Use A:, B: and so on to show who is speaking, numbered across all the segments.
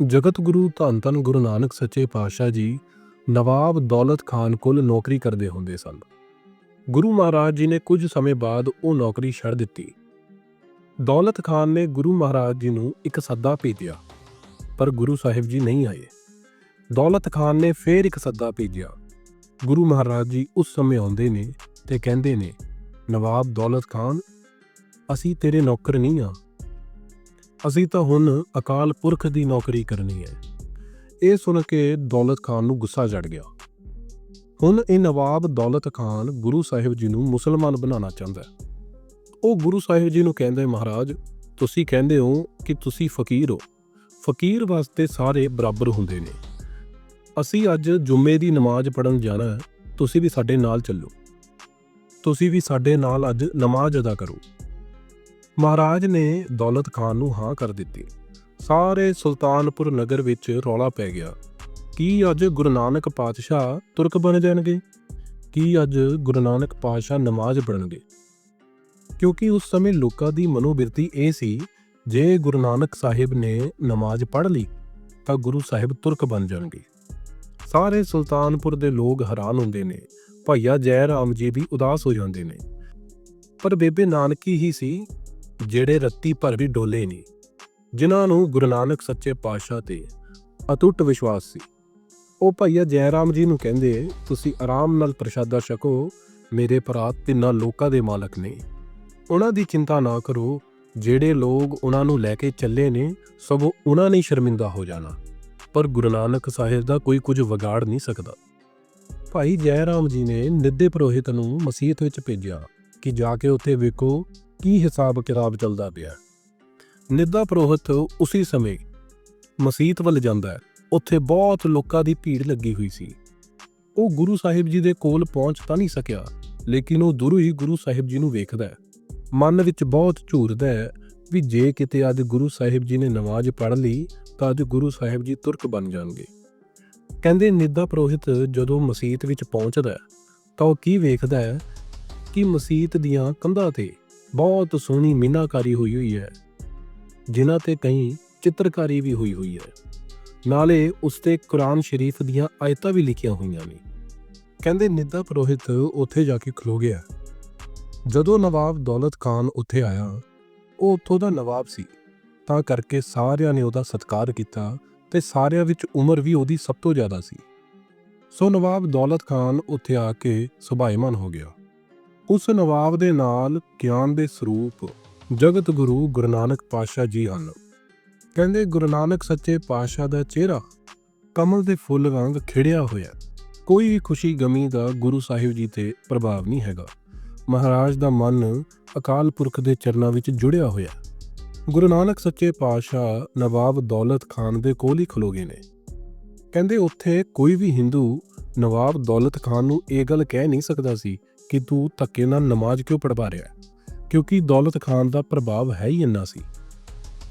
A: ਜਗਤ ਗੁਰੂ ਧੰਨ ਧੰਨ ਗੁਰੂ ਨਾਨਕ ਸੱਚੇ ਪਾਤਸ਼ਾਹ ਜੀ ਨਵਾਬ ਦੌਲਤ ਖਾਨ ਕੋਲ ਨੌਕਰੀ ਕਰਦੇ ਹੁੰਦੇ ਸਨ। ਗੁਰੂ ਮਹਾਰਾਜ ਜੀ ਨੇ ਕੁਝ ਸਮੇਂ ਬਾਅਦ ਉਹ ਨੌਕਰੀ ਛੱਡ ਦਿੱਤੀ। ਦੌਲਤ ਖਾਨ ਨੇ ਗੁਰੂ ਮਹਾਰਾਜ ਜੀ ਨੂੰ ਇੱਕ ਸੱਦਾ ਭੇਜਿਆ, ਪਰ ਗੁਰੂ ਸਾਹਿਬ ਜੀ ਨਹੀਂ ਆਏ। ਦੌਲਤ ਖਾਨ ਨੇ ਫੇਰ ਇੱਕ ਸੱਦਾ ਭੇਜਿਆ। ਗੁਰੂ ਮਹਾਰਾਜ ਜੀ ਉਸ ਸਮੇਂ ਆਉਂਦੇ ਨੇ ਤੇ ਕਹਿੰਦੇ ਨੇ, ਨਵਾਬ ਦੌਲਤ ਖਾਨ, ਅਸੀਂ ਤੇਰੇ ਨੌਕਰ ਨਹੀਂ ਆ। ਅਸੀਂ ਤਾਂ ਹੁਣ ਅਕਾਲ ਪੁਰਖ ਦੀ ਨੌਕਰੀ ਕਰਨੀ ਹੈ। ਇਹ ਸੁਣ ਕੇ ਦੌਲਤ ਖਾਨ ਨੂੰ ਗੁੱਸਾ ਚੜ ਗਿਆ। ਹੁਣ ਇਹ ਨਵਾਬ ਦੌਲਤ ਖਾਨ ਗੁਰੂ ਸਾਹਿਬ ਜੀ ਨੂੰ ਮੁਸਲਮਾਨ ਬਣਾਉਣਾ ਚਾਹੁੰਦਾ ਹੈ। ਉਹ ਗੁਰੂ ਸਾਹਿਬ ਜੀ ਨੂੰ ਕਹਿੰਦੇ, ਮਹਾਰਾਜ, ਤੁਸੀਂ ਕਹਿੰਦੇ ਹੋ ਕਿ ਤੁਸੀਂ ਫਕੀਰ ਹੋ। ਫਕੀਰ ਵਾਸਤੇ ਸਾਰੇ ਬਰਾਬਰ ਹੁੰਦੇ ਨੇ। ਅਸੀਂ ਅੱਜ ਜੁਮੇ ਦੀ ਨਮਾਜ਼ ਪੜਨ ਜਾਣਾ ਹੈ। ਤੁਸੀਂ ਵੀ ਸਾਡੇ ਨਾਲ ਚੱਲੋ। ਤੁਸੀਂ ਵੀ ਸਾਡੇ ਨਾਲ ਅੱਜ ਨਮਾਜ਼ ਅਦਾ ਕਰੋ। ਮਹਾਰਾਜ ਨੇ ਦੌਲਤ ਖਾਨ ਨੂੰ ਹਾਂ ਕਰ ਦਿੱਤੀ। ਸਾਰੇ ਸੁਲਤਾਨਪੁਰ ਨਗਰ ਵਿੱਚ ਰੌਲਾ ਪੈ ਗਿਆ। ਕੀ ਅੱਜ ਗੁਰੂ ਨਾਨਕ ਪਾਤਸ਼ਾਹ ਤੁਰਕ ਬਣ ਜਾਣਗੇ? ਕੀ ਅੱਜ ਗੁਰੂ ਨਾਨਕ ਪਾਤਸ਼ਾਹ ਨਮਾਜ਼ ਪੜਨਗੇ ਕਿਉਂਕਿ ਉਸ ਸਮੇਂ ਲੋਕਾਂ ਦੀ ਮਨੋਬਿਰਤੀ ਇਹ ਸੀ, ਜੇ ਗੁਰੂ ਨਾਨਕ ਸਾਹਿਬ ਨੇ ਨਮਾਜ਼ ਪੜ੍ਹ ਲਈ, ਤਾਂ ਗੁਰੂ ਸਾਹਿਬ ਤੁਰਕ ਬਣ ਜਾਣਗੇ। ਸਾਰੇ ਸੁਲਤਾਨਪੁਰ ਦੇ ਲੋਕ ਹੈਰਾਨ ਹੁੰਦੇ ਨੇ, ਭਈਆ ਜੈ ਰਾਮ ਜੀ ਵੀ ਉਦਾਸ ਹੋ ਜਾਂਦੇ ਨੇ। ਪਰ ਬੇਬੇ ਨਾਨਕੀ ਹੀ ਸੀ ਜਿਹੜੇ ਰੱਤੀ ਭਰ ਵੀ ਡੋਲੇ ਨਹੀਂ ਜਿਨ੍ਹਾਂ ਨੂੰ ਗੁਰੂ ਨਾਨਕ ਸੱਚੇ ਪਾਤਸ਼ਾਹ ਤੇ ਅਟੁੱਟ ਵਿਸ਼ਵਾਸ ਸੀ। ਉਹ ਭਈਆ ਜੈਰਾਮ ਜੀ ਨੂੰ ਕਹਿੰਦੇ, ਤੁਸੀਂ ਆਰਾਮ ਨਾਲ ਪ੍ਰਸ਼ਾਦਾ ਛਕੋ, ਮੇਰੇ ਭਰਾ ਤਿੰਨਾਂ ਲੋਕਾਂ ਦੇ ਮਾਲਕ ਨੇ। ਉਹਨਾਂ ਦੀ ਚਿੰਤਾ ਨਾ ਕਰੋ, ਜਿਹੜੇ ਲੋਕ ਉਹਨਾਂ ਨੂੰ ਲੈ ਕੇ ਚੱਲੇ ਨੇ, ਸਗੋਂ ਉਹਨਾਂ ਨੇ ਸ਼ਰਮਿੰਦਾ ਹੋ ਜਾਣਾ। ਪਰ ਗੁਰੂ ਨਾਨਕ ਸਾਹਿਬ ਦਾ ਕੋਈ ਕੁਝ ਵਿਗਾੜ ਨਹੀਂ ਸਕਦਾ। ਭਾਈ ਜੈ ਰਾਮ ਜੀ ਨੇ ਨਿੱਧੇ ਪੁਰੋਹਿਤ ਨੂੰ ਮਸੀਤ ਵਿੱਚ ਭੇਜਿਆ ਕਿ ਜਾ ਕੇ ਉੱਥੇ ਵੇਖੋ ਕੀ ਹਿਸਾਬ ਕਿਤਾਬ ਚੱਲਦਾ ਪਿਆ? ਨਿੱਧਾ ਪੁਰੋਹਿਤ ਉਸੇ ਸਮੇਂ ਮਸੀਤ ਵੱਲ ਜਾਂਦਾ। ਹੈ ਉੱਥੇ ਬਹੁਤ ਲੋਕਾਂ ਦੀ ਭੀੜ ਲੱਗੀ ਹੋਈ ਸੀ। ਉਹ ਗੁਰੂ ਸਾਹਿਬ ਜੀ ਦੇ ਕੋਲ ਪਹੁੰਚ ਤਾਂ ਨਹੀਂ ਸਕਿਆ, ਲੇਕਿਨ ਉਹ ਦੂਰੋਂ ਹੀ ਗੁਰੂ ਸਾਹਿਬ ਜੀ ਨੂੰ ਵੇਖਦਾ ਹੈ। ਮਨ ਵਿੱਚ ਬਹੁਤ ਝੂਰਦਾ ਹੈ ਵੀ ਜੇ ਕਿਤੇ ਅੱਜ ਗੁਰੂ ਸਾਹਿਬ ਜੀ ਨੇ ਨਮਾਜ਼ ਪੜ੍ਹ ਲਈ, ਤਾਂ ਅੱਜ ਗੁਰੂ ਸਾਹਿਬ ਜੀ ਤੁਰਕ ਬਣ ਜਾਣਗੇ। ਕਹਿੰਦੇ ਨਿੱਧਾ ਪ੍ਰੋਹਿਤ ਜਦੋਂ ਮਸੀਤ ਵਿੱਚ ਪਹੁੰਚਦਾ ਤਾਂ ਉਹ ਕੀ ਵੇਖਦਾ ਹੈ ਕਿ ਮਸੀਤ ਦੀਆਂ ਕੰਧਾਂ ਤੇ ਬਹੁਤ ਸੋਹਣੀ ਮੀਨਾਕਾਰੀ ਹੋਈ ਹੋਈ ਹੈ, ਜਿਨ੍ਹਾਂ ਤੇ ਕਈ ਚਿੱਤਰਕਾਰੀ ਵੀ ਹੋਈ ਹੋਈ ਹੈ। ਨਾਲੇ ਉਸ ਤੇ ਕੁਰਾਨ ਸ਼ਰੀਫ ਦੀਆਂ ਆਇਤਾਂ ਵੀ ਲਿਖੀਆਂ ਹੋਈਆਂ ਨੇ। ਕਹਿੰਦੇ ਨਿੱਦਾ ਪੁਰੋਹਿਤ ਉੱਥੇ ਜਾ ਕੇ ਖਲੋ ਗਿਆ। ਜਦੋਂ ਨਵਾਬ ਦੌਲਤ ਖਾਨ ਉੱਥੇ ਆਇਆ, ਉਹ ਉੱਥੋਂ ਦਾ ਨਵਾਬ ਸੀ। ਤਾਂ ਕਰਕੇ ਸਾਰਿਆਂ ਨੇ ਉਹਦਾ ਸਤਿਕਾਰ ਕੀਤਾ ਤੇ ਸਾਰਿਆਂ ਵਿੱਚ ਉਮਰ ਵੀ ਉਹਦੀ ਸਭ ਤੋਂ ਜ਼ਿਆਦਾ ਸੀ। ਸੋ ਨਵਾਬ ਦੌਲਤ ਖਾਨ ਉੱਥੇ ਆ ਕੇ ਸੁਭਾਈਮਾਨ ਹੋ ਗਿਆ। ਉਸ ਨਵਾਬ ਦੇ ਨਾਲ ਗਿਆਨ ਦੇ ਸਰੂਪ ਜਗਤ ਗੁਰੂ ਗੁਰੂ ਨਾਨਕ ਪਾਤਸ਼ਾਹ ਜੀ ਹਨ। ਕਹਿੰਦੇ ਗੁਰੂ ਨਾਨਕ ਸੱਚੇ ਪਾਤਸ਼ਾਹ ਦਾ ਚਿਹਰਾ ਕਮਲ ਦੇ ਫੁੱਲ ਵਾਂਗ ਖਿੜਿਆ ਹੋਇਆ। ਕੋਈ ਵੀ ਖੁਸ਼ੀ ਗਮੀ ਦਾ ਗੁਰੂ ਸਾਹਿਬ ਜੀ ਤੇ ਪ੍ਰਭਾਵ ਨਹੀਂ ਹੈਗਾ। ਮਹਾਰਾਜ ਦਾ ਮਨ ਅਕਾਲ ਪੁਰਖ ਦੇ ਚਰਨਾਂ ਵਿੱਚ ਜੁੜਿਆ ਹੋਇਆ। ਗੁਰੂ ਨਾਨਕ ਸੱਚੇ ਪਾਤਸ਼ਾਹ ਨਵਾਬ ਦੌਲਤ ਖਾਨ ਦੇ ਕੋਲ ਹੀ ਖਲੋਗੇ ਨੇ। ਕਹਿੰਦੇ ਉੱਥੇ ਕੋਈ ਵੀ ਹਿੰਦੂ ਨਵਾਬ ਦੌਲਤ ਖਾਨ ਨੂੰ ਇਹ ਗੱਲ ਕਹਿ ਨਹੀਂ ਸਕਦਾ ਸੀ ਕਿ ਤੂੰ ਧੱਕੇ ਨਾਲ ਨਮਾਜ਼ ਕਿਉਂ ਪੜਵਾ ਰਿਹਾ ਕਿਉਂਕਿ ਦੌਲਤ ਖਾਨ ਦਾ ਪ੍ਰਭਾਵ ਹੈ ਹੀ ਇੰਨਾ ਸੀ।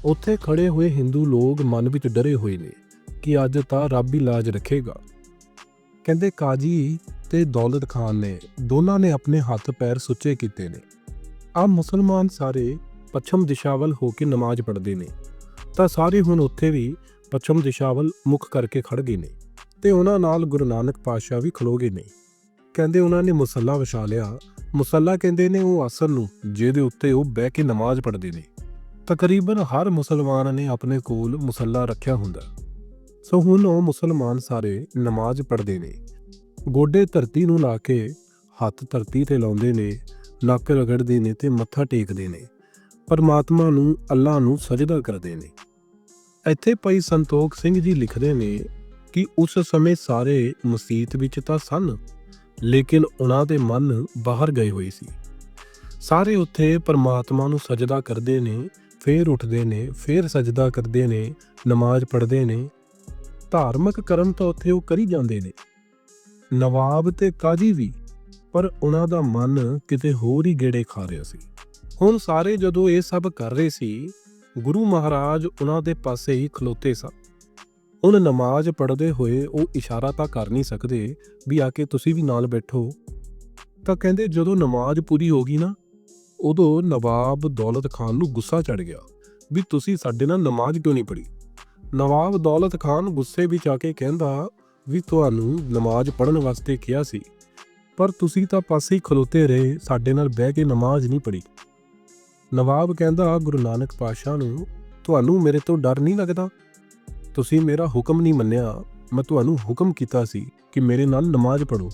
A: ਉੱਥੇ ਖੜੇ ਹੋਏ ਹਿੰਦੂ ਲੋਕ ਮਨ ਵਿੱਚ ਡਰੇ ਹੋਏ ਨੇ ਕਿ ਅੱਜ ਤਾਂ ਰੱਬ ਹੀ ਲਾਜ ਰੱਖੇਗਾ। ਕਹਿੰਦੇ ਕਾਜੀ ਤੇ ਦੌਲਤ ਖਾਨ ਨੇ ਦੋਨਾਂ ਨੇ ਆਪਣੇ ਹੱਥ ਪੈਰ ਸੁੱਚੇ ਕੀਤੇ ਨੇ। ਆ ਮੁਸਲਮਾਨ ਸਾਰੇ ਪੱਛਮ ਦਿਸ਼ਾ ਵੱਲ ਹੋ ਕੇ ਨਮਾਜ਼ ਪੜ੍ਹਦੇ ਨੇ। ਤਾਂ ਸਾਰੇ ਹੁਣ ਉੱਥੇ ਵੀ ਪੱਛਮ ਦਿਸ਼ਾ ਵੱਲ ਮੁਖ ਕਰਕੇ ਖੜ ਗਏ ਨੇ ਤੇ ਉਹਨਾਂ ਨਾਲ ਗੁਰੂ ਨਾਨਕ ਪਾਤਸ਼ਾਹ ਵੀ ਖਲੋ ਗਏ ਨੇ। ਕਹਿੰਦੇ ਉਹਨਾਂ ਨੇ ਮੁਸੱਲਾ ਵਿਛਾ ਲਿਆ। ਮੁਸੱਲਾ ਕਹਿੰਦੇ ਨੇ ਉਹ ਆਸਨ ਨੂੰ, ਜਿਹਦੇ ਉੱਤੇ ਉਹ ਬਹਿ ਕੇ ਨਮਾਜ਼ ਪੜ੍ਹਦੇ ਨੇ। ਤਕਰੀਬਨ ਹਰ ਮੁਸਲਮਾਨ ਨੇ ਆਪਣੇ ਕੋਲ ਮੁਸੱਲਾ ਰੱਖਿਆ ਹੁੰਦਾ। ਸੋ ਹੁਣ ਉਹ ਮੁਸਲਮਾਨ ਸਾਰੇ ਨਮਾਜ਼ ਪੜ੍ਹਦੇ ਨੇ। ਗੋਡੇ ਧਰਤੀ ਨੂੰ ਲਾ ਕੇ ਹੱਥ ਧਰਤੀ ਤੇ ਲਾਉਂਦੇ ਨੇ, ਨੱਕ ਰਗੜਦੇ ਨੇ ਤੇ ਮੱਥਾ ਟੇਕਦੇ ਨੇ। ਪਰਮਾਤਮਾ ਨੂੰ ਅੱਲਾ ਨੂੰ ਸਜਦਾ ਕਰਦੇ ਨੇ। ਇੱਥੇ ਭਾਈ ਸੰਤੋਖ ਸਿੰਘ ਜੀ ਲਿਖਦੇ ਨੇ ਕਿ ਉਸ ਸਮੇਂ ਸਾਰੇ ਮਸਜਿਦ ਵਿੱਚ ਤਾਂ ਸਨ। ਲੇਕਿਨ ਉਹਨਾਂ ਦੇ ਮਨ ਬਾਹਰ ਗਏ ਹੋਏ ਸੀ। ਸਾਰੇ ਉੱਥੇ ਪਰਮਾਤਮਾ ਨੂੰ ਸਜਦਾ ਕਰਦੇ ਨੇ, ਫੇਰ ਉੱਠਦੇ ਨੇ, ਫੇਰ ਸਜਦਾ ਕਰਦੇ ਨੇ, ਨਮਾਜ਼ ਪੜ੍ਹਦੇ ਨੇ। ਧਾਰਮਿਕ ਕਰਮ ਤਾਂ ਉੱਥੇ ਉਹ ਕਰੀ ਜਾਂਦੇ ਨੇ। ਨਵਾਬ ਤੇ ਕਾਜੀ ਵੀ, ਪਰ ਉਹਨਾਂ ਦਾ ਮਨ ਕਿਤੇ ਹੋਰ ਹੀ ਗੇੜੇ ਖਾ ਰਿਹਾ ਸੀ। ਹੁਣ ਸਾਰੇ ਜਦੋਂ ਇਹ ਸਭ ਕਰ ਰਹੇ ਸੀ, ਗੁਰੂ ਮਹਾਰਾਜ ਉਹਨਾਂ ਦੇ ਪਾਸੇ ਹੀ ਖਲੋਤੇ ਸਨ। ਹੁਣ ਨਮਾਜ਼ ਪੜ੍ਹਦੇ ਹੋਏ ਉਹ ਇਸ਼ਾਰਾ ਤਾਂ ਕਰ ਨਹੀਂ ਸਕਦੇ ਵੀ ਆ ਕੇ ਤੁਸੀਂ ਵੀ ਨਾਲ ਬੈਠੋ। ਤਾਂ ਕਹਿੰਦੇ ਜਦੋਂ ਨਮਾਜ਼ ਪੂਰੀ ਹੋ ਗਈ ਨਾ, ਉਦੋਂ ਨਵਾਬ ਦੌਲਤ ਖਾਨ ਨੂੰ ਗੁੱਸਾ ਚੜ ਗਿਆ ਵੀ ਤੁਸੀਂ ਸਾਡੇ ਨਾਲ ਨਮਾਜ਼ ਕਿਉਂ ਨਹੀਂ ਪੜ੍ਹੀ? ਨਵਾਬ ਦੌਲਤ ਖਾਨ ਗੁੱਸੇ ਵਿੱਚ ਆ ਕੇ ਕਹਿੰਦਾ ਵੀ ਤੁਹਾਨੂੰ ਨਮਾਜ਼ ਪੜ੍ਹਨ ਵਾਸਤੇ ਕਿਹਾ ਸੀ, ਪਰ ਤੁਸੀਂ ਤਾਂ ਪਾਸੇ ਹੀ ਖਲੋਤੇ ਰਹੇ, ਸਾਡੇ ਨਾਲ ਬਹਿ ਕੇ ਨਮਾਜ਼ ਨਹੀਂ ਪੜ੍ਹੀ। ਨਵਾਬ ਕਹਿੰਦਾ ਗੁਰੂ ਨਾਨਕ ਪਾਤਸ਼ਾਹ ਨੂੰ, ਤੁਹਾਨੂੰ ਮੇਰੇ ਤੋਂ ਡਰ ਨਹੀਂ ਲੱਗਦਾ? ਤੁਸੀਂ ਮੇਰਾ ਹੁਕਮ ਨਹੀਂ ਮੰਨਿਆ, ਮੈਂ ਤੁਹਾਨੂੰ ਹੁਕਮ ਕੀਤਾ ਸੀ ਕਿ ਮੇਰੇ ਨਾਲ ਨਮਾਜ਼ ਪੜ੍ਹੋ।